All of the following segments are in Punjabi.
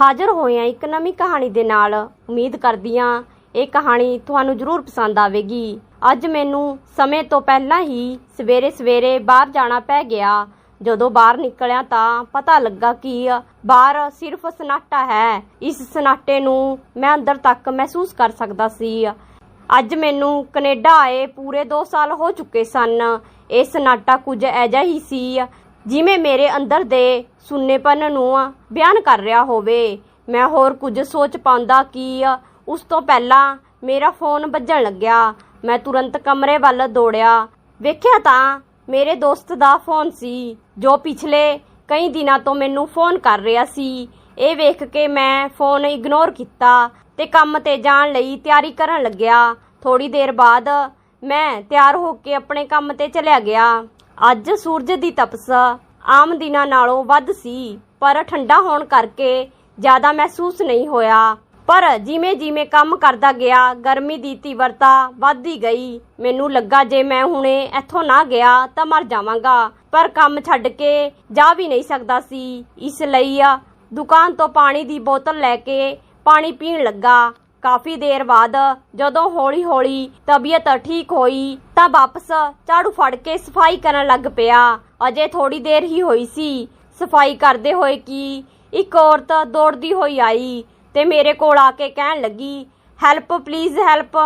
ਹਾਜ਼ਰ ਹੋਏ ਹਾਂ ਇੱਕ ਨਵੀਂ ਕਹਾਣੀ ਦੇ ਨਾਲ ਉਮੀਦ ਕਰਦੀ ਹਾਂ ਇਹ ਕਹਾਣੀ ਤੁਹਾਨੂੰ ਜ਼ਰੂਰ ਪਸੰਦ ਆਵੇਗੀ। ਅੱਜ ਮੈਨੂੰ ਸਮੇਂ ਤੋਂ ਪਹਿਲਾਂ ਹੀ ਸਵੇਰੇ ਸਵੇਰੇ ਬਾਹਰ ਜਾਣਾ ਪੈ ਗਿਆ। ਜਦੋਂ ਬਾਹਰ ਨਿਕਲਿਆ ਤਾਂ ਪਤਾ ਲੱਗਾ ਕਿ ਬਾਹਰ ਸਿਰਫ ਸਨਾਟਾ ਹੈ। ਇਸ ਸਨਾਟੇ ਨੂੰ ਮੈਂ ਅੰਦਰ ਤੱਕ ਮਹਿਸੂਸ ਕਰ ਸਕਦਾ ਸੀ। ਅੱਜ ਮੈਨੂੰ ਕੈਨੇਡਾ ਆਏ ਪੂਰੇ 2 ਸਾਲ ਹੋ ਚੁੱਕੇ ਸਨ। ਇਹ ਸਨਾਟਾ ਕੁਝ ਐਜਾ ਹੀ ਸੀ ਜਿਵੇਂ ਮੇਰੇ ਅੰਦਰ ਦੇ ਸੁੰਨੇਪਨ ਨੂੰ ਬਿਆਨ ਕਰ ਰਿਹਾ ਹੋਵੇ। ਮੈਂ ਹੋਰ ਕੁਝ ਸੋਚ ਪਾਉਂਦਾ ਕਿ ਉਸ ਤੋਂ ਪਹਿਲਾਂ ਮੇਰਾ ਫੋਨ ਵੱਜਣ ਲੱਗਿਆ। ਮੈਂ ਤੁਰੰਤ ਕਮਰੇ ਵੱਲ ਦੌੜਿਆ। ਵੇਖਿਆ ਤਾਂ ਮੇਰੇ ਦੋਸਤ ਦਾ ਫੋਨ ਸੀ, ਜੋ ਪਿਛਲੇ ਕਈ ਦਿਨਾਂ ਤੋਂ ਮੈਨੂੰ ਫੋਨ ਕਰ ਰਿਹਾ ਸੀ। ਇਹ ਵੇਖ ਕੇ ਮੈਂ ਫੋਨ ਇਗਨੋਰ ਕੀਤਾ ਤੇ ਕੰਮ ਤੇ ਜਾਣ ਲਈ ਤਿਆਰੀ ਕਰਨ ਲੱਗਿਆ। ਥੋੜੀ ਦੇਰ ਬਾਅਦ ਮੈਂ ਤਿਆਰ ਹੋ ਕੇ ਆਪਣੇ ਕੰਮ ਤੇ ਚਲਿਆ ਗਿਆ। ਅੱਜ ਸੂਰਜ ਦੀ ਤਪਸ ਆਮ ਦਿਨਾਂ ਨਾਲੋਂ ਵੱਧ ਸੀ, ਪਰ ਠੰਡਾ ਹੋਣ ਕਰਕੇ ਜ਼ਿਆਦਾ ਮਹਿਸੂਸ ਨਹੀਂ ਹੋਇਆ। ਪਰ ਜਿਵੇਂ ਜਿਵੇਂ ਕੰਮ ਕਰਦਾ ਗਿਆ, ਗਰਮੀ ਦੀ ਤੀਵਰਤਾ ਵੱਧਦੀ ਗਈ। ਮੈਨੂੰ ਲੱਗਾ ਜੇ ਮੈਂ ਹੁਣੇ ਇੱਥੋਂ ਨਾ ਗਿਆ ਤਾਂ ਮਰ ਜਾਵਾਂਗਾ, ਪਰ ਕੰਮ ਛੱਡ ਕੇ ਜਾ ਵੀ ਨਹੀਂ ਸਕਦਾ ਸੀ। ਇਸ ਲਈ ਦੁਕਾਨ ਤੋਂ ਪਾਣੀ ਦੀ ਬੋਤਲ ਲੈ ਕੇ ਪਾਣੀ ਪੀਣ ਲੱਗਾ। ਕਾਫੀ ਦੇਰ ਬਾਅਦ ਜਦੋਂ ਹੌਲੀ-ਹੌਲੀ ਤਬੀਅਤ ਠੀਕ ਹੋਈ ਤਾਂ ਵਾਪਸ ਝਾੜੂ ਫੜ ਕੇ ਸਫ਼ਾਈ ਕਰਨ ਲੱਗ ਪਿਆ। ਅਜੇ ਥੋੜੀ ਦੇਰ ਹੀ ਹੋਈ ਸੀ। ਸਫ਼ਾਈ ਕਰਦੇ ਹੋਏ ਕਿ ਇੱਕ ਔਰਤ ਦੌੜਦੀ ਹੋਈ ਆਈ ਤੇ ਮੇਰੇ ਕੋਲ ਆ ਕੇ ਕਹਿਣ ਲੱਗੀ, ਹੈਲਪ, ਪਲੀਜ਼ ਹੈਲਪ।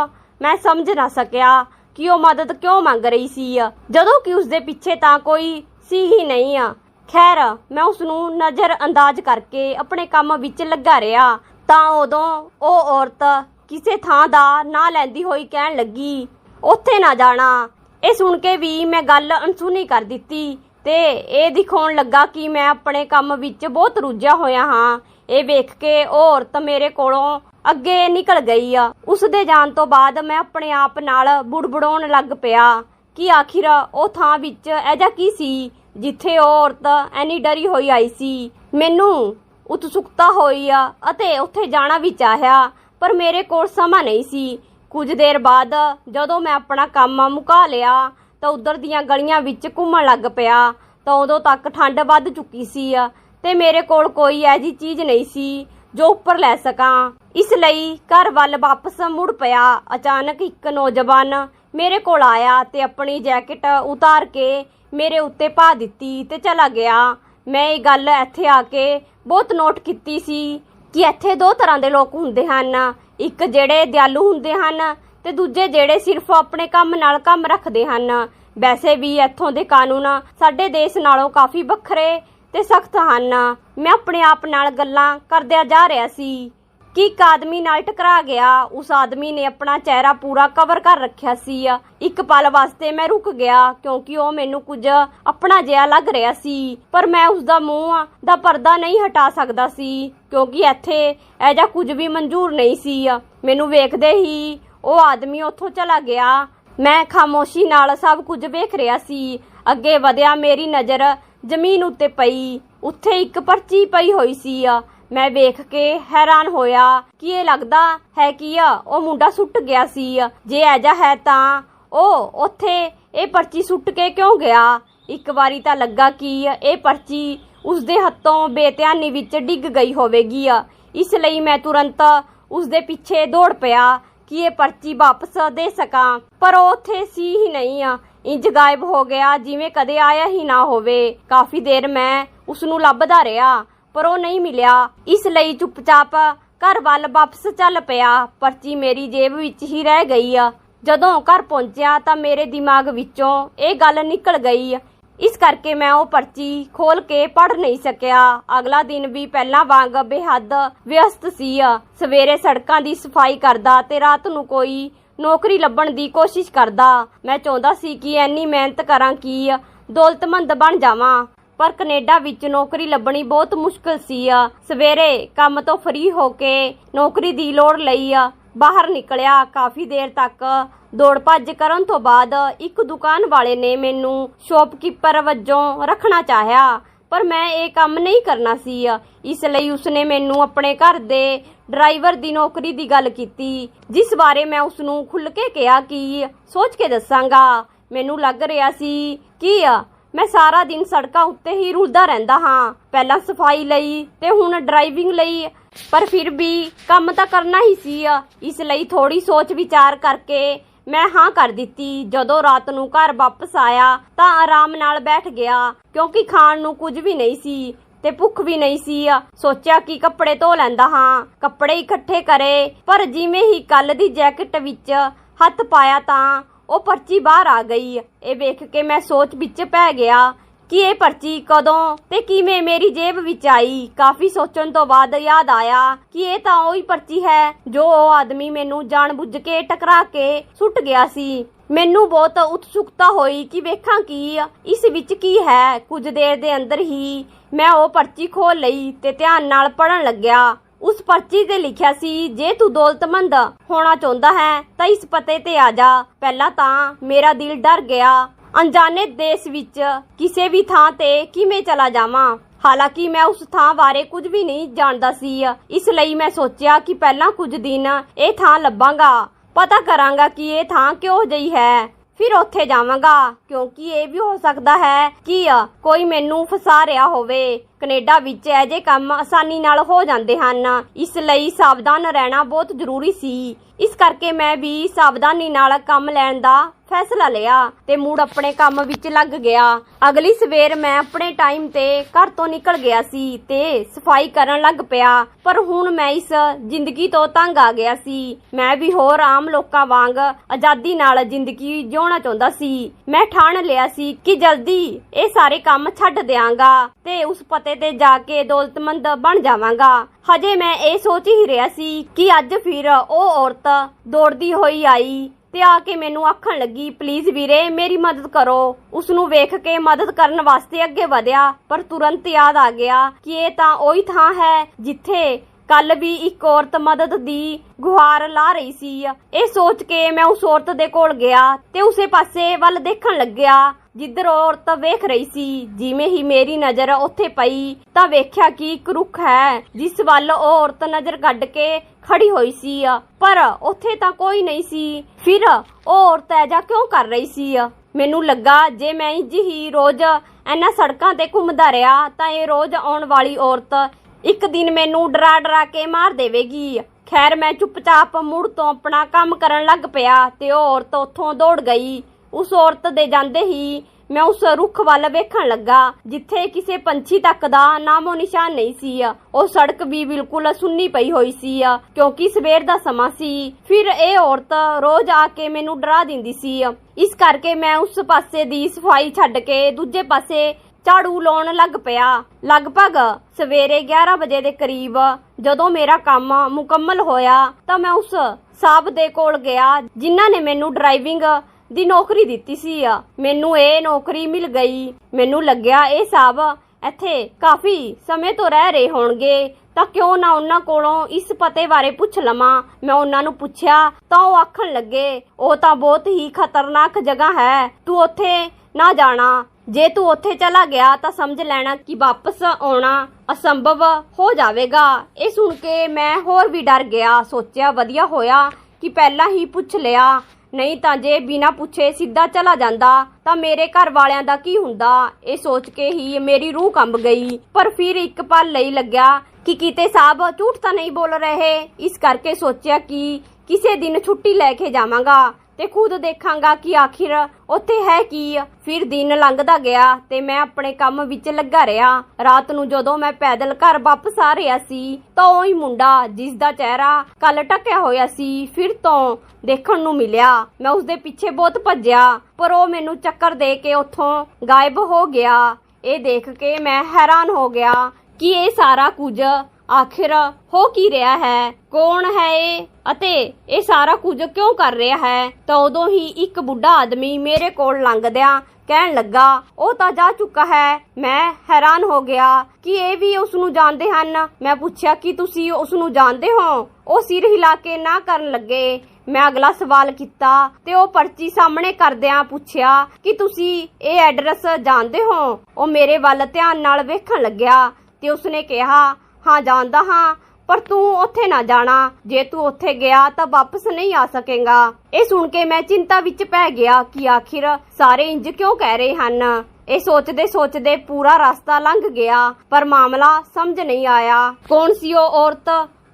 ਮੈਂ ਸਮਝ ਨਾ ਸਕਿਆ ਕਿ ਉਹ ਮਦਦ ਕਿਉਂ ਮੰਗ ਰਹੀ ਸੀ। ਜਦੋਂ ਕਿ ਉਸਦੇ ਪਿੱਛੇ ਤਾਂ ਕੋਈ ਸੀ ਹੀ ਨਹੀਂ। ਆ ਖੈਰ, ਮੈਂ ਉਸ ਨੂੰ ਨਜ਼ਰ ਅੰਦਾਜ਼ ਕਰਕੇ ਆਪਣੇ ਕੰਮ ਵਿੱਚ ਲੱਗਾ ਰਿਹਾ। ਤਾਂ ਉਦੋਂ ਉਹ ਔਰਤ ਕਿਸੇ ਥਾਂ ਦਾ ਨਾਂ ਲੈਂਦੀ ਹੋਈ ਕਹਿਣ ਲੱਗੀ, ਉੱਥੇ ਨਾ ਜਾਣਾ। ਇਹ ਸੁਣ ਕੇ ਵੀ ਮੈਂ ਗੱਲ ਅਣਸੁਣੀ ਕਰ ਦਿੱਤੀ ਤੇ ਇਹ ਦਿਖਾਉਣ ਲੱਗਾ ਕਿ ਮੈਂ ਆਪਣੇ ਕੰਮ ਵਿੱਚ ਬਹੁਤ ਰੁੱਝਿਆ ਹੋਇਆ ਹਾਂ। ਇਹ ਵੇਖ ਕੇ ਉਹ ਔਰਤ ਮੇਰੇ ਕੋਲੋਂ ਅੱਗੇ ਨਿਕਲ ਗਈ ਆ। ਉਸ ਦੇ ਜਾਣ ਤੋਂ ਬਾਅਦ ਮੈਂ ਆਪਣੇ ਆਪ ਨਾਲ ਬੁੜਬੁੜਾਉਣ ਲੱਗ ਪਿਆ ਕਿ ਆਖਿਰ ਉਹ ਥਾਂ ਵਿੱਚ ਐਜਾ ਕੀ ਸੀ ਜਿੱਥੇ ਉਹ ਔਰਤ ਐਨੀ ਡਰੀ ਹੋਈ ਆਈ ਸੀ। ਮੈਨੂੰ ਉਤਸੁਕਤਾ ਹੋਈ ਆ ਅਤੇ ਉੱਥੇ ਜਾਣਾ ਵੀ ਚਾਹਿਆ, ਪਰ ਮੇਰੇ ਕੋਲ ਸਮਾਂ ਨਹੀਂ ਸੀ। ਕੁਝ ਦੇਰ ਬਾਅਦ ਜਦੋਂ ਮੈਂ ਆਪਣਾ ਕੰਮ ਮੁਕਾ ਲਿਆ, ਤਾਂ ਉਧਰ ਦੀਆਂ ਗਲੀਆਂ ਵਿੱਚ ਘੁੰਮਣ ਲੱਗ ਪਿਆ, ਤਾਂ ਉਦੋਂ ਤੱਕ ਠੰਡ ਵੱਧ ਚੁੱਕੀ ਸੀ ਆ ਤੇ ਮੇਰੇ ਕੋਲ ਕੋਈ ਐਜੀ ਚੀਜ਼ ਨਹੀਂ ਸੀ ਜੋ ਉੱਪਰ ਲੈ ਸਕਾਂ। ਇਸ ਲਈ ਘਰ ਵੱਲ ਵਾਪਸ ਮੁੜ ਪਿਆ। ਅਚਾਨਕ ਇੱਕ ਨੌਜਵਾਨ ਮੇਰੇ ਕੋਲ ਆਇਆ ਤੇ ਆਪਣੀ ਜੈਕਟ ਉਤਾਰ ਕੇ ਮੇਰੇ ਉੱਤੇ ਪਾ ਦਿੱਤੀ ਤੇ ਚਲਾ ਗਿਆ। ਮੈਂ ਇਹ ਗੱਲ ਇੱਥੇ ਆ ਕੇ ਬਹੁਤ ਨੋਟ ਕੀਤੀ ਸੀ ਕਿ ਇੱਥੇ ਦੋ ਤਰ੍ਹਾਂ ਦੇ ਲੋਕ ਹੁੰਦੇ ਹਨ। ਇੱਕ ਜਿਹੜੇ ਦਿਆਲੂ ਹੁੰਦੇ ਹਨ ਤੇ ਦੂਜੇ ਜਿਹੜੇ ਸਿਰਫ ਆਪਣੇ ਕੰਮ ਨਾਲ ਕੰਮ ਰੱਖਦੇ ਹਨ। ਵੈਸੇ ਵੀ ਇੱਥੋਂ ਦੇ ਕਾਨੂੰਨ ਸਾਡੇ ਦੇਸ਼ ਨਾਲੋਂ ਕਾਫੀ ਵੱਖਰੇ ਤੇ ਸਖਤ ਹਨ। ਮੈਂ ਆਪਣੇ ਆਪ ਨਾਲ ਗੱਲਾਂ ਕਰਦਿਆਂ ਜਾ ਰਿਹਾ ਸੀ। ਕਿ ਇੱਕ ਆਦਮੀ ਨਾਲ ਟਕਰਾ ਗਿਆ, ਉਸ ਆਦਮੀ ਨੇ ਆਪਣਾ ਚਿਹਰਾ ਪੂਰਾ ਕਵਰ ਕਰ ਰੱਖਿਆ ਸੀ। ਇੱਕ ਪਲ ਵਾਸਤੇ ਮੈਂ ਰੁਕ ਗਿਆ, ਕਿਉਂਕਿ ਉਹ ਮੈਨੂੰ ਕੁਝ ਆਪਣਾ ਜਿਹਾ ਲੱਗ ਰਿਹਾ ਸੀ। ਪਰ ਮੈਂ ਉਸ ਦਾ ਮੂੰਹ ਦਾ ਪਰਦਾ ਨਹੀਂ ਹਟਾ ਸਕਦਾ ਸੀ, ਕਿਉਂਕਿ ਇੱਥੇ ਐਜਾ ਕੁਝ ਵੀ ਮਨਜ਼ੂਰ ਨਹੀਂ ਸੀ। ਮੈਨੂੰ ਵੇਖਦੇ ਹੀ ਉਹ ਆਦਮੀ ਉੱਥੋਂ ਚਲਾ ਗਿਆ। ਮੈਂ ਖਾਮੋਸ਼ੀ ਨਾਲ ਸਭ ਕੁਝ ਵੇਖ ਰਿਹਾ ਸੀ। ਅੱਗੇ ਵਧਿਆ ਮੇਰੀ ਨਜ਼ਰ ਜ਼ਮੀਨ ਉੱਤੇ ਪਈ। ਉੱਥੇ ਇੱਕ ਪਰਚੀ ਪਈ ਹੋਈ ਸੀ। ਮੈਂ ਵੇਖ ਕੇ ਹੈਰਾਨ ਹੋਇਆ ਕਿ ਇਹ ਲੱਗਦਾ ਹੈ ਕਿ ਉਹ ਮੁੰਡਾ ਸੁੱਟ ਗਿਆ ਸੀ। ਜੇ ਐਜਾ ਹੈ ਤਾਂ ਉਹ ਉੱਥੇ ਇਹ ਪਰਚੀ ਸੁੱਟ ਕੇ ਕਿਉਂ ਗਿਆ? ਇੱਕ ਵਾਰੀ ਤਾਂ ਲੱਗਾ ਕਿ ਇਹ ਪਰਚੀ ਉਸਦੇ ਹੱਥੋਂ ਬੇਧਿਆਨੀ ਵਿੱਚ ਡਿੱਗ ਗਈ ਹੋਵੇਗੀ। ਇਸ ਲਈ ਮੈਂ ਤੁਰੰਤ ਉਸਦੇ ਪਿੱਛੇ ਦੌੜ ਪਿਆ ਕਿ ਇਹ ਪਰਚੀ ਵਾਪਸ ਦੇ ਸਕਾਂ। ਪਰ ਉਹ ਉੱਥੇ ਸੀ ਹੀ ਨਹੀਂ। ਆ ਇੰਜ ਗਾਇਬ ਹੋ ਗਿਆ ਜਿਵੇਂ ਕਦੇ ਆਇਆ ਹੀ ਨਾ ਹੋਵੇ। ਕਾਫੀ ਦੇਰ ਮੈਂ ਉਸ ਨੂੰ ਲੱਭਦਾ ਰਿਹਾ। ਪਰ ਉਹ ਨਹੀਂ ਮਿਲਿਆ। ਇਸ ਲਈ ਚੁੱਪਚਾਪ ਘਰ ਵੱਲ ਵਾਪਸ ਚੱਲ ਪਿਆ। ਪਰਚੀ ਮੇਰੀ ਜੇਬ ਵਿੱਚ ਹੀ ਰਹਿ ਗਈ ਆ। ਜਦੋਂ ਘਰ ਪਹੁੰਚਿਆ ਤਾਂ ਮੇਰੇ ਦਿਮਾਗ ਵਿੱਚੋਂ ਇਹ ਗੱਲ ਨਿਕਲ ਗਈ। ਇਸ ਕਰਕੇ ਮੈਂ ਉਹ ਪਰਚੀ ਖੋਲ ਕੇ ਪੜ ਨਹੀਂ ਸਕਿਆ। ਅਗਲਾ ਦਿਨ ਵੀ ਪਹਿਲਾਂ ਵਾਂਗ ਬੇਹੱਦ ਵਿਅਸਤ ਸੀ। ਸਵੇਰੇ ਸੜਕਾਂ ਦੀ ਸਫ਼ਾਈ ਕਰਦਾ ਤੇ ਰਾਤ ਨੂੰ ਕੋਈ ਨੌਕਰੀ ਲੱਭਣ ਦੀ ਕੋਸ਼ਿਸ਼ ਕਰਦਾ। ਮੈਂ ਚਾਹੁੰਦਾ ਸੀ ਕਿ ਐਨੀ ਮਿਹਨਤ ਕਰਾਂ ਕਿ ਦੌਲਤਮੰਦ ਬਣ ਜਾਵਾਂ। ਪਰ ਕੈਨੇਡਾ ਵਿੱਚ ਨੌਕਰੀ ਲੱਭਣੀ ਬਹੁਤ ਮੁਸ਼ਕਲ ਸੀ ਆ। ਸਵੇਰੇ ਕੰਮ ਤੋਂ ਫ੍ਰੀ ਹੋ ਕੇ ਨੌਕਰੀ ਦੀ ਲੋੜ ਲਈ ਆ। ਬਾਹਰ ਨਿਕਲਿਆ ਕਾਫੀ ਦੇਰ ਤੱਕ। ਦੌੜ ਭੱਜ ਕਰਨ ਤੋਂ ਬਾਅਦ ਇੱਕ ਦੁਕਾਨ ਵਾਲੇ ਨੇ ਮੈਨੂੰ ਸ਼ੌਪਕੀਪਰ ਵਜੋਂ ਰੱਖਣਾ ਚਾਹਿਆ, ਪਰ ਮੈਂ ਇਹ ਕੰਮ ਨਹੀਂ ਕਰਨਾ ਸੀ ਇਸ ਲਈ ਉਸਨੇ ਮੈਨੂੰ ਆਪਣੇ ਘਰ ਦੇ ਡਰਾਈਵਰ ਦੀ ਨੌਕਰੀ ਦੀ ਗੱਲ ਕੀਤੀ, ਜਿਸ ਬਾਰੇ ਮੈਂ ਉਸ ਨੂੰ ਖੁੱਲ ਕੇ ਕਿਹਾ ਕਿ, ਸੋਚ ਕੇ ਦੱਸਾਂਗਾ। ਮੈਨੂੰ ਲੱਗ ਰਿਹਾ ਸੀ ਕਿ ਮੈਂ ਸਾਰਾ ਦਿਨ ਸੜਕਾਂ ਉੱਤੇ ਹੀ ਰੁਲਦਾ ਰਹਿੰਦਾ ਹਾਂ। ਪਹਿਲਾਂ ਸਫ਼ਾਈ ਲਈ ਤੇ ਹੁਣ ਡਰਾਈਵਿੰਗ ਲਈ। ਪਰ ਫਿਰ ਵੀ ਕੰਮ ਤਾਂ ਕਰਨਾ ਹੀ ਸੀ। ਇਸ ਲਈ ਥੋੜੀ ਸੋਚ ਵਿਚਾਰ ਕਰਕੇ ਮੈਂ ਹਾਂ ਕਰ ਦਿੱਤੀ। ਜਦੋਂ ਰਾਤ ਨੂੰ ਘਰ ਵਾਪਸ ਆਇਆ ਤਾਂ ਆਰਾਮ ਨਾਲ ਬੈਠ ਗਿਆ, ਕਿਉਂਕਿ ਖਾਣ ਨੂੰ ਕੁਝ ਵੀ ਨਹੀਂ ਸੀ ਤੇ ਭੁੱਖ ਵੀ ਨਹੀਂ ਸੀ। ਸੋਚਿਆ ਕਿ ਕੱਪੜੇ ਧੋ ਲੈਂਦਾ ਹਾਂ। ਕੱਪੜੇ ਇਕੱਠੇ ਕਰੇ, ਪਰ ਜਿਵੇਂ ਹੀ ਕੱਲ ਦੀ ਜੈਕਟ ਵਿੱਚ ਹੱਥ ਪਾਇਆ ਤਾਂ ਉਹ ਪਰਚੀ ਬਾਹਰ ਆ ਗਈ। ਇਹ ਵੇਖ ਕੇ ਮੈਂ ਸੋਚ ਵਿੱਚ ਪੈ ਗਿਆ ਕਿ ਇਹ ਪਰਚੀ ਕਦੋਂ ਤੇ ਕਿਵੇਂ ਮੇਰੀ ਜੇਬ ਵਿੱਚ ਆਈ। ਕਾਫੀ ਸੋਚਣ ਤੋਂ ਬਾਅਦ ਯਾਦ ਆਇਆ ਕਿ ਇਹ ਤਾਂ ਉਹੀ ਪਰਚੀ ਹੈ ਜੋ ਉਹ ਆਦਮੀ ਮੈਨੂੰ ਜਾਣਬੁੱਝ ਕੇ ਟਕਰਾ ਕੇ ਸੁੱਟ ਗਿਆ ਸੀ। ਮੈਨੂੰ ਬਹੁਤ ਉਤਸੁਕਤਾ ਹੋਈ ਕਿ ਵੇਖਾਂ ਕੀ, ਇਸ ਵਿੱਚ ਕੀ ਹੈ। ਕੁਝ ਦੇਰ ਦੇ ਅੰਦਰ ਹੀ ਮੈਂ ਉਹ ਪਰਚੀ ਖੋਲ ਲਈ ਤੇ ਧਿਆਨ ਨਾਲ ਪੜਨ ਲੱਗਿਆ। ਉਸ ਪਰਚੀ ਤੇ ਲਿਖਿਆ ਸੀ, ਜੇ ਤੂੰ ਦੌਲਤਮੰਦ ਹੋਣਾ ਚਾਹੁੰਦਾ ਹੈ, ਤਾਂ ਇਸ ਪਤੇ ਤੇ ਆ ਜਾ। ਪਹਿਲਾਂ ਤਾਂ ਮੇਰਾ ਦਿਲ ਡਰ ਗਿਆ। ਅਣਜਾਣੇ ਦੇਸ਼ ਵਿੱਚ ਕਿਸੇ ਵੀ ਥਾਂ ਤੇ ਕਿਵੇਂ ਚਲਾ ਜਾਵਾਂ? ਹਾਲਾਂਕਿ ਮੈਂ ਉਸ ਥਾਂ ਬਾਰੇ ਕੁਝ ਵੀ ਨਹੀਂ ਜਾਣਦਾ ਸੀ। ਇਸ ਲਈ ਮੈਂ ਸੋਚਿਆ ਕਿ ਪਹਿਲਾਂ ਕੁਝ ਦਿਨ ਇਹ ਥਾਂ ਲੱਭਾਂਗਾ। ਪਤਾ ਕਰਾਂਗਾ ਕਿ ਇਹ ਥਾਂ ਕਿਹੋ ਜਿਹੀ ਹੈ। ਫਿਰ ਉੱਥੇ ਜਾਵਾਂਗਾ, ਕਿਉਂਕਿ ਇਹ ਵੀ ਹੋ ਸਕਦਾ ਹੈ ਕਿ ਕੋਈ ਮੈਨੂੰ ਫਸਾ ਰਿਹਾ ਹੋਵੇ। ਕੈਨੇਡਾ ਵਿੱਚ ਇਹ ਜੇ ਕੰਮ ਆਸਾਨੀ ਨਾਲ ਹੋ ਜਾਂਦੇ ਹਨ। ਇਸ ਲਈ ਸਾਵਧਾਨ ਰਹਿਣਾ ਬਹੁਤ ਜ਼ਰੂਰੀ ਸੀ। ਇਸ ਕਰਕੇ ਮੈਂ ਵੀ ਸਾਵਧਾਨੀ ਨਾਲ ਕੰਮ ਲੈਣ ਦਾ ਫੈਸਲਾ ਲਿਆ ਤੇ ਮੂਡ ਆਪਣੇ ਕੰਮ ਵਿੱਚ ਲੱਗ ਗਿਆ। ਅਗਲੀ ਸਵੇਰ ਮੈਂ ਆਪਣੇ ਟਾਈਮ ਤੇ ਘਰ ਤੋਂ ਨਿਕਲ ਗਿਆ ਸੀ ਤੇ ਸਫ਼ਾਈ ਕਰਨ ਲੱਗ ਪਿਆ। ਪਰ ਹੁਣ ਮੈਂ ਇਸ ਜ਼ਿੰਦਗੀ ਤੋਂ ਤੰਗ ਆ ਗਿਆ ਸੀ। ਮੈਂ ਵੀ ਹੋਰ ਆਮ ਲੋਕਾਂ ਵਾਂਗ ਆਜ਼ਾਦੀ ਨਾਲ ਜ਼ਿੰਦਗੀ ਜਿਉਣਾ ਚਾਹੁੰਦਾ ਸੀ। ਮੈਂ ਠਾਣ ਲਿਆ ਸੀ ਕਿ ਜਲਦੀ ਇਹ ਸਾਰੇ ਕੰਮ ਛੱਡ ਦਿਆਂਗਾ ਤੇ ਉਸ ਪਤੇ ਤੇ ਜਾ ਕੇ ਦੌਲਤਮੰਦ ਬਣ ਜਾਵਾਂਗਾ। ਹਜੇ ਮੈਂ ਇਹ ਸੋਚ ਹੀ ਰਿਹਾ ਸੀ ਕਿ ਅੱਜ ਫਿਰ ਉਹ ਔਰਤ ਦੌੜਦੀ ਹੋਈ ਆਈ ਤੇ ਆ ਕੇ ਮੈਨੂੰ ਆਖਣ ਲੱਗੀ ਪਲੀਜ਼ ਵੀਰੇ, ਮੇਰੀ ਮਦਦ ਕਰੋ। ਉਸ ਨੂੰ ਵੇਖ ਕੇ ਮਦਦ ਕਰਨ ਵਾਸਤੇ ਅੱਗੇ ਵਧਿਆ, ਪਰ ਤੁਰੰਤ ਯਾਦ ਆ ਗਿਆ ਕਿ ਇਹ ਤਾਂ ਉਹੀ ਥਾਂ ਹੈ ਜਿੱਥੇ ਕੱਲ ਵੀ ਇੱਕ ਔਰਤ ਮਦਦ ਦੀ ਗੁਹਾਰ ਲਾ ਰਹੀ ਸੀ। ਇਹ ਸੋਚ ਕੇ ਮੈਂ ਉਸ ਔਰਤ ਦੇ ਕੋਲ ਗਿਆ ਤੇ ਉਸੇ ਪਾਸੇ ਵੱਲ ਦੇਖਣ ਲੱਗਿਆ। ਜਿੱਧਰ ਔਰਤ ਵੇਖ ਰਹੀ ਸੀ, ਜਿਵੇਂ ਹੀ ਮੇਰੀ ਨਜ਼ਰ ਉੱਥੇ ਪਈ, ਤਾਂ ਵੇਖਿਆ ਕਿ ਇੱਕ ਰੁੱਖ ਹੈ, ਜਿਸ ਵੱਲ ਉਹ ਔਰਤ ਨਜ਼ਰ ਕੱਢ ਕੇ ਖੜੀ ਹੋਈ ਸੀ ਪਰ ਉੱਥੇ ਤਾਂ ਕੋਈ ਨਹੀਂ ਸੀ। ਫਿਰ ਉਹ ਔਰਤ ਐਜਾ ਕਿਉਂ ਕਰ ਰਹੀ ਸੀ ਮੈਨੂੰ ਲੱਗਾ, ਜੇ ਮੈਂ ਇੰਜ ਹੀ ਰੋਜ਼ ਇਹਨਾਂ ਸੜਕਾਂ ਤੇ ਘੁੰਮਦਾ ਰਿਹਾ, ਤਾਂ ਇਹ ਰੋਜ਼ ਆਉਣ ਵਾਲੀ ਔਰਤ ਇੱਕ ਦਿਨ ਮੈਨੂੰ ਡਰਾ ਡਰਾ ਕੇ ਮਾਰ ਦੇਵੇਗੀ। ਖੈਰ, ਮੈਂ ਚੁੱਪਚਾਪ ਮੁੜ ਤੋਂ ਆਪਣਾ ਕੰਮ ਕਰਨ ਲੱਗ ਪਿਆ, ਤੇ ਉਹ ਔਰਤ ਉੱਥੋਂ ਦੌੜ ਗਈ। ਉਸ ਔਰਤ ਦੇ ਜਾਂਦੇ ਹੀ ਮੈਂ ਉਸ ਰੁੱਖ ਵੱਲ ਵੇਖਣ ਲੱਗਾ, ਜਿੱਥੇ ਕਿਸੇ ਪੰਛੀ ਤੱਕ ਦਾ ਨਾਮੋ ਨਿਸ਼ਾਨ ਨਹੀਂ ਸੀ। ਉਹ ਸੜਕ ਵੀ ਬਿਲਕੁਲ ਸੁੰਨੀ ਪਈ ਹੋਈ ਸੀ, ਕਿਉਂਕਿ ਸਵੇਰ ਦਾ ਸਮਾਂ ਸੀ। ਫਿਰ ਇਹ ਔਰਤ ਰੋਜ਼ ਆ ਕੇ ਮੈਨੂੰ ਡਰਾ ਦਿੰਦੀ ਸੀ। ਇਸ ਕਰਕੇ ਮੈਂ ਉਸ ਪਾਸੇ ਦੀ ਸਫ਼ਾਈ ਛੱਡ ਕੇ ਦੂਜੇ ਪਾਸੇ ਝਾੜੂ ਲਾਉਣ ਲੱਗ ਪਿਆ। ਲਗਭਗ ਸਵੇਰੇ 11 ਵਜੇ ਦੇ ਕਰੀਬ ਜਦੋਂ ਮੇਰਾ ਕੰਮ ਮੁਕੰਮਲ ਹੋਇਆ, ਤਾਂ ਮੈਂ ਉਸ ਸਾਹਬ ਦੇ ਕੋਲ ਗਿਆ, ਜਿਨ੍ਹਾਂ ਨੇ ਮੈਨੂੰ ਡਰਾਈਵਿੰਗ ਦੀ ਨੌਕਰੀ ਦਿੱਤੀ ਸੀ ਮੈਨੂੰ ਇਹ ਨੌਕਰੀ ਮਿਲ ਗਈ। ਮੈਨੂੰ ਲੱਗਿਆ ਇਹ ਸਭ ਇੱਥੇ ਕਾਫੀ ਸਮੇਂ ਤੋਂ ਰਹਿ ਰਹੇ ਹੋਣਗੇ। ਤਾਂ ਕਿਉਂ ਨਾ ਉਹਨਾਂ ਕੋਲੋਂ ਇਸ ਪਤੇ ਬਾਰੇ ਪੁੱਛ ਲਵਾਂ? ਮੈਂ ਉਹਨਾਂ ਨੂੰ ਪੁੱਛਿਆ, ਤਾਂ ਉਹ ਆਖਣ ਲੱਗੇ, ਉਹ ਤਾਂ ਬਹੁਤ ਹੀ ਖਤਰਨਾਕ ਜਗ੍ਹਾ ਹੈ। ਤੂੰ ਉੱਥੇ ਨਾ ਜਾਣਾ। ਜੇ ਤੂੰ ਉੱਥੇ ਚਲਾ ਗਿਆ, ਤਾਂ ਸਮਝ ਲੈਣਾ ਕਿ ਵਾਪਸ ਆਉਣਾ ਅਸੰਭਵ ਹੋ ਜਾਵੇਗਾ। ਇਹ ਸੁਣ ਕੇ ਮੈਂ ਹੋਰ ਵੀ ਡਰ ਗਿਆ। ਸੋਚਿਆ ਵਧੀਆ ਹੋਇਆ ਕਿ ਪਹਿਲਾਂ ਹੀ ਪੁੱਛ ਲਿਆ ਨਹੀਂ ਤਾਂ ਜੇ ਬਿਨਾਂ ਪੁੱਛੇ ਸਿੱਧਾ ਚਲਾ ਜਾਂਦਾ, ਤਾਂ ਮੇਰੇ ਘਰ ਵਾਲਿਆਂ ਦਾ ਕੀ ਹੁੰਦਾ? ਇਹ ਸੋਚ ਕੇ ਹੀ ਮੇਰੀ ਰੂਹ ਕੰਬ ਗਈ। ਪਰ ਫਿਰ ਇੱਕ ਪਲ ਲਈ ਲੱਗਿਆ ਕਿ ਕਿਤੇ ਸਾਹਿਬ ਝੂਠ ਤਾਂ ਨਹੀਂ ਬੋਲ ਰਹੇ। ਇਸ ਕਰਕੇ ਸੋਚਿਆ ਕਿ ਕਿਸੇ ਦਿਨ ਛੁੱਟੀ ਲੈ ਕੇ ਜਾਵਾਂਗਾ। ਤੇ ਖੁਦ ਦੇਖਾਂਗਾ ਕਿ ਆਖਿਰ ਉੱਥੇ ਹੈ ਕੀ। ਫਿਰ ਦਿਨ ਲੰਘਦਾ ਗਿਆ ਤੇ ਮੈਂ ਆਪਣੇ ਕੰਮ ਵਿੱਚ ਲੱਗਾ ਰਿਹਾ ਰਾਤ ਨੂੰ ਜਦੋਂ ਮੈਂ ਪੈਦਲ ਘਰ ਵਾਪਸ ਆ ਰਿਹਾ ਸੀ, ਤਾਂ ਉਹੀ ਮੁੰਡਾ ਜਿਸ ਦਾ ਚਿਹਰਾ ਕੱਲ ਟਕਿਆ ਹੋਇਆ ਸੀ, ਫਿਰ ਤੋਂ ਦੇਖਣ ਨੂੰ ਮਿਲਿਆ। ਮੈਂ ਉਸਦੇ ਪਿੱਛੇ ਬਹੁਤ ਭੱਜਿਆ, ਪਰ ਉਹ ਮੈਨੂੰ ਚੱਕਰ ਦੇ ਕੇ ਉੱਥੋਂ ਗਾਇਬ ਹੋ ਗਿਆ। ਇਹ ਦੇਖ ਕੇ ਮੈਂ ਹੈਰਾਨ ਹੋ ਗਿਆ ਕਿ ਇਹ ਸਾਰਾ ਕੁਝ ਆਖਿਰ ਹੋ ਕੀ ਰਿਹਾ ਹੈ? ਕੌਣ ਹੈ ਇਹ? ਅਤੇ ਇਹ ਸਾਰਾ ਕੁਝ ਕਿਉਂ ਕਰ ਰਿਹਾ ਹੈ? ਤਾਂ ਉਦੋਂ ਹੀ ਇੱਕ ਬੁੱਢਾ ਆਦਮੀ ਮੇਰੇ ਕੋਲ ਲੰਘਦਿਆਂ ਕਹਿਣ ਲੱਗਾ, ਉਹ ਤਾਂ ਜਾ ਚੁੱਕਾ ਹੈ। ਮੈਂ ਹੈਰਾਨ ਹੋ ਗਿਆ ਕਿ ਇਹ ਵੀ ਉਸ ਨੂੰ ਜਾਣਦੇ ਹਨ। ਮੈਂ ਪੁੱਛਿਆ, ਕਿ ਤੁਸੀਂ ਉਸ ਨੂੰ ਜਾਣਦੇ ਹੋ? ਉਹ ਸਿਰ ਹਿਲਾ ਕੇ ਨਾ ਕਰਨ ਲੱਗੇ। ਮੈਂ ਅਗਲਾ ਸਵਾਲ ਕੀਤਾ ਤੇ ਉਹ ਪਰਚੀ ਸਾਹਮਣੇ ਕਰਦਿਆਂ ਪੁੱਛਿਆ, ਕਿ ਤੁਸੀਂ ਇਹ ਐਡਰੈਸ ਜਾਣਦੇ ਹੋ? ਉਹ ਮੇਰੇ ਵੱਲ ਧਿਆਨ ਨਾਲ ਵੇਖਣ ਲੱਗਿਆ ਤੇ ਉਸਨੇ ਕਿਹਾ ਹਾਂ, ਜਾਣਦਾ ਹਾਂ, ਪਰ ਤੂੰ ਉੱਥੇ ਨਾ ਜਾਣਾ। ਜੇ ਤੂੰ ਉੱਥੇ ਗਿਆ ਤਾਂ ਵਾਪਸ ਨਹੀਂ ਆ ਸਕੇਗਾ। ਇਹ ਸੁਣ ਕੇ ਮੈਂ ਚਿੰਤਾ ਵਿੱਚ ਪੈ ਗਿਆ ਕਿ ਆਖਿਰ ਸਾਰੇ ਇੰਜ ਕਿਉਂ ਕਹਿ ਰਹੇ ਹਨ? ਇਹ ਸੋਚਦੇ ਸੋਚਦੇ ਪੂਰਾ ਰਸਤਾ ਲੰਘ ਗਿਆ, ਪਰ ਮਾਮਲਾ ਸਮਝ ਨਹੀਂ ਆਇਆ। ਕੌਣ ਸੀ ਉਹ ਔਰਤ?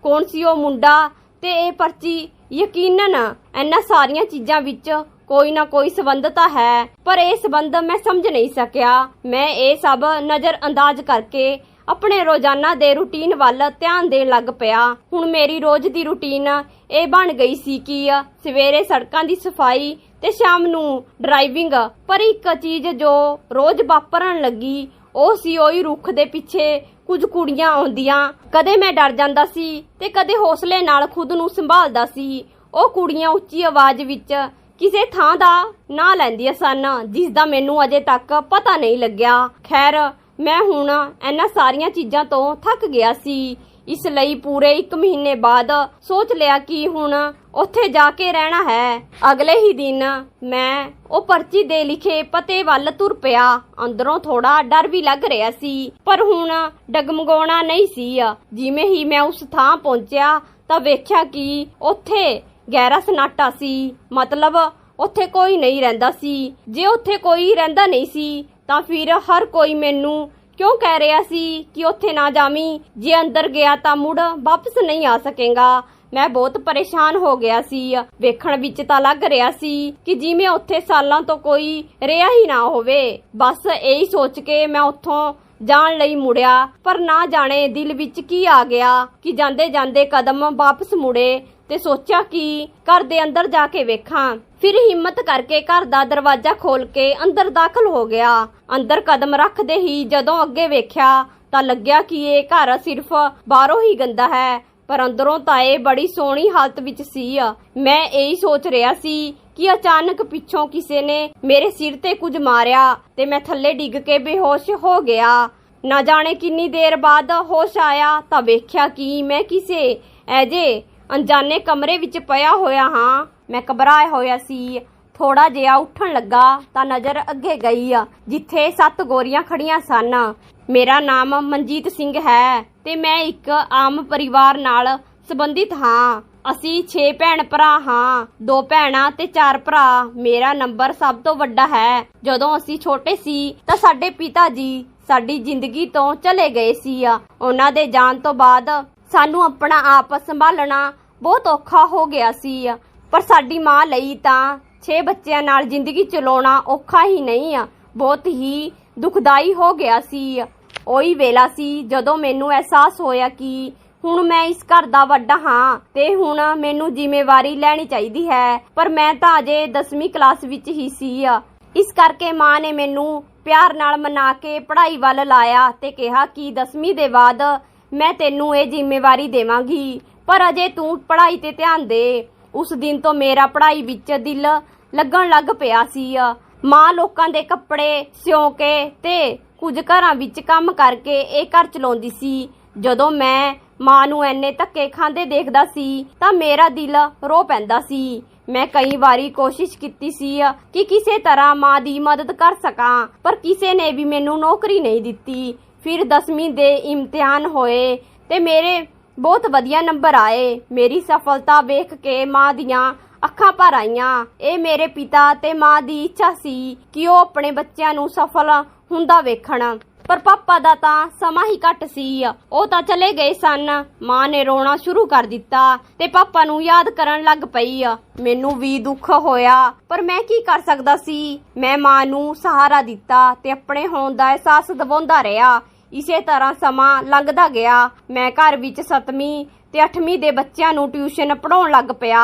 ਕੌਣ ਸੀ ਉਹ ਮੁੰਡਾ? ਤੇ ਇਹ ਪਰਚੀ ਯਕੀਨਨ ਇਹਨਾਂ ਸਾਰੀਆਂ ਚੀਜ਼ਾਂ ਵਿੱਚ ਕੋਈ ਨਾ ਕੋਈ ਸਬੰਧ ਤਾਂ ਹੈ, ਪਰ ਇਹ ਸਬੰਧ ਮੈਂ ਸਮਝ ਨਹੀਂ ਸਕਿਆ। ਮੈਂ ਇਹ ਸਭ ਨਜ਼ਰ ਅੰਦਾਜ਼ ਕਰਕੇ ਆਪਣੇ ਰੋਜ਼ਾਨਾ ਦੇ ਰੁਟੀਨ ਵੱਲ ਧਿਆਨ ਦੇਣ ਲੱਗ ਪਿਆ। ਹੁਣ ਮੇਰੀ ਰੋਜ਼ ਦੀ ਰੁਟੀਨ ਇਹ ਬਣ ਗਈ ਸੀ ਕਿ ਸਵੇਰੇ ਸੜਕਾਂ ਦੀ ਸਫ਼ਾਈ ਤੇ ਸ਼ਾਮ ਨੂੰ ਡਰਾਈਵਿੰਗ। ਪਰ ਇੱਕ ਚੀਜ਼ ਜੋ ਰੋਜ਼ ਵਾਪਰਨ ਲੱਗੀ, ਉਹ ਸੀ ਉਹੀ ਰੁੱਖ ਦੇ ਪਿੱਛੇ ਕੁਝ ਕੁੜੀਆਂ ਆਉਂਦੀਆਂ। ਕਦੇ ਮੈਂ ਡਰ ਜਾਂਦਾ ਸੀ ਤੇ ਕਦੇ ਹੌਸਲੇ ਨਾਲ ਖੁਦ ਨੂੰ ਸੰਭਾਲਦਾ ਸੀ। ਉਹ ਕੁੜੀਆਂ ਉੱਚੀ ਆਵਾਜ਼ ਵਿੱਚ ਕਿਸੇ ਥਾਂ ਦਾ ਨਾਂ ਲੈਂਦੀਆਂ ਸਨ, ਜਿਸ ਦਾ ਮੈਨੂੰ ਅਜੇ ਤੱਕ ਪਤਾ ਨਹੀਂ ਲੱਗਿਆ। ਖੈਰ ਮੈਂ ਹੁਣ ਇਹਨਾਂ ਸਾਰੀਆਂ ਚੀਜ਼ਾਂ ਤੋਂ ਥੱਕ ਗਿਆ ਸੀ। ਇਸ ਲਈ ਪੂਰੇ 1 ਮਹੀਨੇ ਬਾਅਦ ਸੋਚ ਲਿਆ ਕਿ ਹੁਣ ਉੱਥੇ ਜਾ ਕੇ ਰਹਿਣਾ ਹੈ। ਅਗਲੇ ਹੀ ਦਿਨ ਮੈਂ ਉਹ ਪਰਚੀ ਦੇ ਲਿਖੇ ਪਤੇ ਵੱਲ ਤੁਰ ਪਿਆ। ਅੰਦਰੋਂ ਥੋੜਾ ਡਰ ਵੀ ਲੱਗ ਰਿਹਾ ਸੀ, ਪਰ ਹੁਣ ਡਗਮਗਾਉਣਾ ਨਹੀਂ ਸੀ। ਜਿਵੇਂ ਹੀ ਮੈਂ ਉਸ ਥਾਂ ਪਹੁੰਚਿਆ ਤਾਂ ਵੇਖਿਆ ਕਿ ਉੱਥੇ ਗਹਿਰਾ ਸਨਾਟਾ ਸੀ। ਮਤਲਬ ਉੱਥੇ ਕੋਈ ਨਹੀਂ ਰਹਿੰਦਾ ਸੀ। ਜੇ ਉੱਥੇ ਕੋਈ ਰਹਿੰਦਾ ਨਹੀਂ ਸੀ ਤਾਂ ਫਿਰ ਹਰ ਕੋਈ ਮੈਨੂੰ ਕਿਉਂ ਕਹਿ ਰਿਹਾ ਸੀ ਕਿ ਉੱਥੇ ਨਾ ਜਾਵੀਂ? ਜੇ ਅੰਦਰ ਗਿਆ ਤਾਂ ਮੁੜ ਵਾਪਸ ਨਹੀਂ ਆ ਸਕੇਗਾ। ਮੈਂ ਬਹੁਤ ਪਰੇਸ਼ਾਨ ਹੋ ਗਿਆ ਸੀ। ਵੇਖਣ ਵਿੱਚ ਤਾਂ ਲੱਗ ਰਿਹਾ ਸੀ ਕਿ ਜਿਵੇਂ ਉੱਥੇ ਸਾਲਾਂ ਤੋਂ ਕੋਈ ਰਿਹਾ ਹੀ ਨਾ ਹੋਵੇ। ਬਸ ਇਹੀ ਸੋਚ ਕੇ ਮੈਂ ਉੱਥੋਂ ਜਾਣ ਲਈ ਮੁੜਿਆ। ਪਰ ਨਾ ਜਾਣੇ ਦਿਲ ਵਿੱਚ ਕੀ ਆ ਗਿਆ ਕਿ ਜਾਂਦੇ ਜਾਂਦੇ ਕਦਮ ਵਾਪਸ ਮੁੜੇ ਤੇ ਸੋਚਿਆ ਕਿ ਘਰ ਦੇ ਅੰਦਰ ਜਾ ਕੇ ਵੇਖਾਂ। ਫਿਰ ਹਿੰਮਤ ਕਰਕੇ ਘਰ ਦਾ ਦਰਵਾਜ਼ਾ ਖੋਲ ਕੇ ਅੰਦਰ ਦਾਖਲ ਹੋ ਗਿਆ। ਅੰਦਰ ਕਦਮ ਰੱਖਦੇ ਹੀ ਜਦੋਂ ਅੱਗੇ ਵੇਖਿਆ ਤਾਂ ਲੱਗਿਆ ਕਿ ਇਹ ਘਰ ਸਿਰਫ ਬਾਹਰੋਂ ਹੀ ਗੰਦਾ ਹੈ, ਪਰ ਅੰਦਰੋਂ ਤਾਂ ਇਹ ਬੜੀ ਸੋਹਣੀ ਹਾਲਤ ਵਿੱਚ ਸੀ। ਮੈਂ ਇਹੀ ਸੋਚ ਰਿਹਾ ਸੀ ਕਿ ਅਚਾਨਕ ਪਿੱਛੋਂ ਕਿਸੇ ਨੇ ਮੇਰੇ ਸਿਰ ਤੇ ਕੁਝ ਮਾਰਿਆ ਤੇ ਮੈਂ ਥੱਲੇ ਡਿੱਗ ਕੇ ਬੇਹੋਸ਼ ਹੋ ਗਿਆ। ਨਾ ਜਾਣੇ ਕਿੰਨੀ ਦੇਰ ਬਾਅਦ ਹੋਸ਼ ਆਇਆ ਤਾਂ ਵੇਖਿਆ ਕਿ ਮੈਂ ਕਿਸੇ ਐਜੇ ਅਣਜਾਣੇ ਕਮਰੇ ਵਿੱਚ ਪਿਆ ਹੋਇਆ ਹਾਂ। ਮੈਂ ਘਬਰਾਇਆ ਹੋਇਆ ਸੀ। ਥੋੜਾ ਜਿਹਾ ਉੱਠਣ ਲੱਗਾ ਤਾਂ ਨਜ਼ਰ ਅੱਗੇ ਗਈ ਆ ਜਿੱਥੇ ਸੱਤ ਗੋਰੀਆਂ ਖੜੀਆਂ ਸਨ। ਮੇਰਾ ਨਾਮ ਮਨਜੀਤ ਸਿੰਘ ਹੈ ਤੇ ਮੈਂ ਇੱਕ ਆਮ ਪਰਿਵਾਰ ਨਾਲ ਸੰਬੰਧਿਤ ਹਾਂ। ਅਸੀਂ 6 ਭੈਣ ਭਰਾ ਹਾਂ, ਦੋ ਭੈਣਾਂ ਤੇ ਚਾਰ ਭਰਾ। ਮੇਰਾ ਨੰਬਰ ਸਭ ਤੋਂ ਵੱਡਾ ਹੈ। ਜਦੋਂ ਅਸੀਂ ਛੋਟੇ ਸੀ ਤਾਂ ਸਾਡੇ ਪਿਤਾ ਜੀ ਸਾਡੀ ਜ਼ਿੰਦਗੀ ਤੋਂ ਚਲੇ ਗਏ ਸੀ। ਉਹਨਾਂ ਦੇ ਜਾਣ ਤੋਂ ਬਾਅਦ ਸਾਨੂੰ ਆਪਣਾ ਆਪ ਸੰਭਾਲਣਾ ਬਹੁਤ ਔਖਾ ਹੋ ਗਿਆ ਸੀ। ਪਰ ਸਾਡੀ ਮਾਂ ਲਈ ਤਾਂ 6 ਬੱਚਿਆਂ ਨਾਲ ਜ਼ਿੰਦਗੀ ਚਲਾਉਣਾ ਔਖਾ ਹੀ ਨਹੀਂ ਆ। ਬਹੁਤ ਹੀ ਦੁਖਦਾਈ ਹੋ ਗਿਆ ਸੀ। ਉਹੀ ਵੇਲਾ ਸੀ ਜਦੋਂ ਮੈਨੂੰ ਅਹਿਸਾਸ ਹੋਇਆ ਕਿ ਹੁਣ ਮੈਂ ਇਸ ਘਰ ਦਾ ਵੱਡਾ ਹਾਂ ਤੇ ਹੁਣ ਮੈਨੂੰ ਜ਼ਿੰਮੇਵਾਰੀ ਲੈਣੀ ਚਾਹੀਦੀ ਹੈ। ਪਰ ਮੈਂ ਤਾਂ ਅਜੇ 10ਵੀਂ ਕਲਾਸ ਵਿੱਚ ਹੀ ਸੀ। ਇਸ ਕਰਕੇ ਮਾਂ ਨੇ ਮੈਨੂੰ ਪਿਆਰ ਨਾਲ ਮਨਾ ਕੇ ਪੜ੍ਹਾਈ ਵੱਲ ਲਾਇਆ ਤੇ ਕਿਹਾ ਕਿ 10ਵੀਂ ਦੇ ਬਾਅਦ ਮੈਂ ਤੈਨੂੰ ਇਹ ਜ਼ਿੰਮੇਵਾਰੀ ਦੇਵਾਂਗੀ। ਪਰ ਅਜੇ ਤੂੰ ਪੜ੍ਹਾਈ ਤੇ ਧਿਆਨ ਦੇ। ਉਸ ਦਿਨ ਤੋਂ ਮੇਰਾ ਪੜ੍ਹਾਈ ਵਿੱਚ ਦਿਲ ਲੱਗਣ ਲੱਗ ਪਿਆ ਸੀ। ਮਾਂ ਲੋਕਾਂ ਦੇ ਕੱਪੜੇ ਸਿਉਂ ਕੇ ਤੇ ਕੁਝ ਘਰਾਂ ਵਿੱਚ ਕੰਮ ਕਰਕੇ ਇਹ ਘਰ ਚਲਾਉਂਦੀ ਸੀ। ਜਦੋਂ ਮੈਂ ਮਾਂ ਨੂੰ ਐਨੇ ਧੱਕੇ ਖਾਂਦੇ ਦੇਖਦਾ ਸੀ, ਤਾਂ ਮੇਰਾ ਦਿਲ ਰੋ ਪੈਂਦਾ ਸੀ। ਮੈਂ ਕਈ ਵਾਰੀ ਕੋਸ਼ਿਸ਼ ਕੀਤੀ ਸੀ ਕਿ ਕਿਸੇ ਤਰ੍ਹਾਂ ਮਾਂ ਦੀ ਮਦਦ ਕਰ ਸਕਾਂ, ਪਰ ਕਿਸੇ ਨੇ ਵੀ ਮੈਨੂੰ ਨੌਕਰੀ ਨਹੀਂ ਦਿੱਤੀ। ਫਿਰ 10ਵੀਂ ਦੇ ਇਮਤਿਹਾਨ ਹੋਏ ਤੇ ਮੇਰੇ ਬਹੁਤ ਵਧੀਆ ਨੰਬਰ ਆਏ। ਮੇਰੀ ਸਫਲਤਾ ਵੇਖ ਕੇ ਮਾਂ ਦੀਆਂ ਅੱਖਾਂ ਭਰ ਆਈਆਂ। ਇਹ ਮੇਰੇ ਪਿਤਾ ਤੇ ਮਾਂ ਦੀ ਇੱਛਾ ਸੀ ਕਿ ਉਹ ਆਪਣੇ ਬੱਚਿਆਂ ਨੂੰ ਸਫਲ ਹੁੰਦਾ ਵੇਖਣ। ਪਰ ਪਾਪਾ ਦਾ ਤਾਂ ਸਮਾਂ ਹੀ ਘੱਟ ਸੀ। ਉਹ ਤਾਂ ਚਲੇ ਗਏ ਸਨ। ਮਾਂ ਨੇ ਰੋਣਾ ਸ਼ੁਰੂ ਕਰ ਦਿੱਤਾ ਤੇ ਪਾਪਾ ਨੂੰ ਯਾਦ ਕਰਨ ਲੱਗ ਪਈ। ਮੈਨੂੰ ਵੀ ਦੁੱਖ ਹੋਇਆ, ਪਰ ਮੈਂ ਕੀ ਕਰ ਸਕਦਾ ਸੀ? ਮੈਂ ਮਾਂ ਨੂੰ ਸਹਾਰਾ ਦਿੱਤਾ ਤੇ ਆਪਣੇ ਹੋਣ ਦਾ ਅਹਿਸਾਸ ਦਿਵਾਉਂਦਾ ਰਿਹਾ। ਇਸੇ ਤਰ੍ਹਾਂ ਸਮਾਂ ਲੰਘਦਾ ਗਿਆ। ਮੈਂ ਘਰ ਵਿੱਚ 7ਵੀਂ ਤੇ 8ਵੀਂ ਦੇ ਬੱਚਿਆਂ ਨੂੰ ਟਿਊਸ਼ਨ ਪੜਾਉਣ ਲੱਗ ਪਿਆ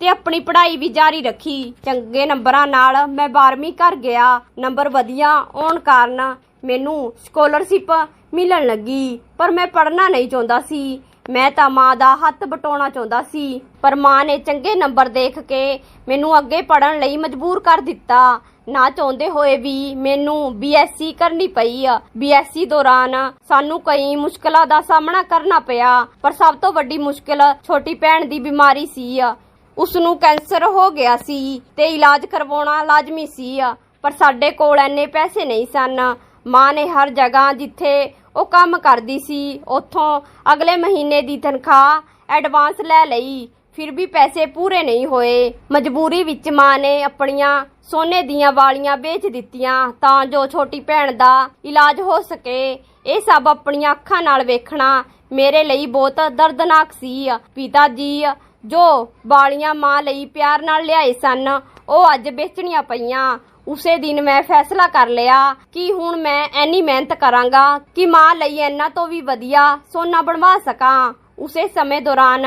ਤੇ ਆਪਣੀ ਪੜ੍ਹਾਈ ਵੀ ਜਾਰੀ ਰੱਖੀ। ਚੰਗੇ ਨੰਬਰਾਂ ਨਾਲ ਮੈਂ 12ਵੀਂ ਕਰ ਗਿਆ। ਨੰਬਰ ਵਧੀਆ ਆਉਣ ਕਾਰਨ ਮੈਨੂੰ ਸਕਾਲਰਸ਼ਿਪ ਮਿਲਣ ਲੱਗੀ। ਪਰ ਮੈਂ ਪੜ੍ਹਨਾ ਨਹੀਂ ਚਾਹੁੰਦਾ ਸੀ। ਮੈਂ ਤਾਂ ਮਾਂ ਦਾ ਹੱਥ ਬਟਾਉਣਾ ਚਾਹੁੰਦਾ ਸੀ। ਪਰ ਮਾਂ ਨੇ ਚੰਗੇ ਨੰਬਰ ਦੇਖ ਕੇ ਮੈਨੂੰ ਅੱਗੇ ਪੜ੍ਹਨ ਲਈ ਮਜਬੂਰ ਕਰ ਦਿੱਤਾ। ਨਾ ਚਾਹੁੰਦੇ ਹੋਏ ਵੀ ਮੈਨੂੰ ਬੀਐਸਸੀ ਕਰਨੀ ਪਈ ਆ। ਬੀਐਸਸੀ ਦੌਰਾਨ ਸਾਨੂੰ ਕਈ ਮੁਸ਼ਕਲਾਂ ਦਾ ਸਾਹਮਣਾ ਕਰਨਾ ਪਿਆ, ਪਰ ਸਭ ਤੋਂ ਵੱਡੀ ਮੁਸ਼ਕਲ ਛੋਟੀ ਭੈਣ ਦੀ ਬਿਮਾਰੀ ਸੀ ਆ। ਉਸ ਨੂੰ ਕੈਂਸਰ ਹੋ ਗਿਆ ਸੀ ਤੇ ਇਲਾਜ ਕਰਵਾਉਣਾ ਲਾਜ਼ਮੀ ਸੀ ਆ, ਪਰ ਸਾਡੇ ਕੋਲ ਐਨੇ ਪੈਸੇ ਨਹੀਂ ਸਨ। ਮਾਂ ਨੇ ਹਰ ਜਗ੍ਹਾ ਜਿੱਥੇ ਉਹ ਕੰਮ ਕਰਦੀ ਸੀ, ਉੱਥੋਂ ਅਗਲੇ ਮਹੀਨੇ ਦੀ ਤਨਖਾਹ ਐਡਵਾਂਸ ਲੈ ਲਈ। ਫਿਰ ਵੀ ਪੈਸੇ ਪੂਰੇ ਨਹੀਂ ਹੋਏ। ਮਜਬੂਰੀ ਵਿੱਚ ਮਾਂ ਨੇ ਆਪਣੀਆਂ ਸੋਨੇ ਦੀਆਂ ਵਾਲੀਆਂ ਵੇਚ ਦਿੱਤੀਆਂ ਤਾਂ ਜੋ ਛੋਟੀ ਭੈਣ ਦਾ ਇਲਾਜ ਹੋ ਸਕੇ। ਇਹ ਸਭ ਆਪਣੀਆਂ ਅੱਖਾਂ ਨਾਲ ਵੇਖਣਾ ਮੇਰੇ ਲਈ ਬਹੁਤ ਦਰਦਨਾਕ ਸੀ। ਪਿਤਾ ਜੀ ਜੋ ਵਾਲੀਆਂ ਮਾਂ ਲਈ ਪਿਆਰ ਨਾਲ ਲਿਆਏ ਸਨ, ਉਹ ਅੱਜ ਵੇਚਣੀਆਂ ਪਈਆਂ। ਉਸੇ ਦਿਨ ਮੈਂ ਫੈਸਲਾ ਕਰ ਲਿਆ ਕਿ ਹੁਣ ਮੈਂ ਐਨੀ ਮਿਹਨਤ ਕਰਾਂਗਾ ਕਿ ਮਾਂ ਲਈ ਇਹਨਾਂ ਤੋਂ ਵੀ ਵਧੀਆ ਸੋਨਾ ਬਣਵਾ ਸਕਾਂ। ਉਸੇ ਸਮੇਂ ਦੌਰਾਨ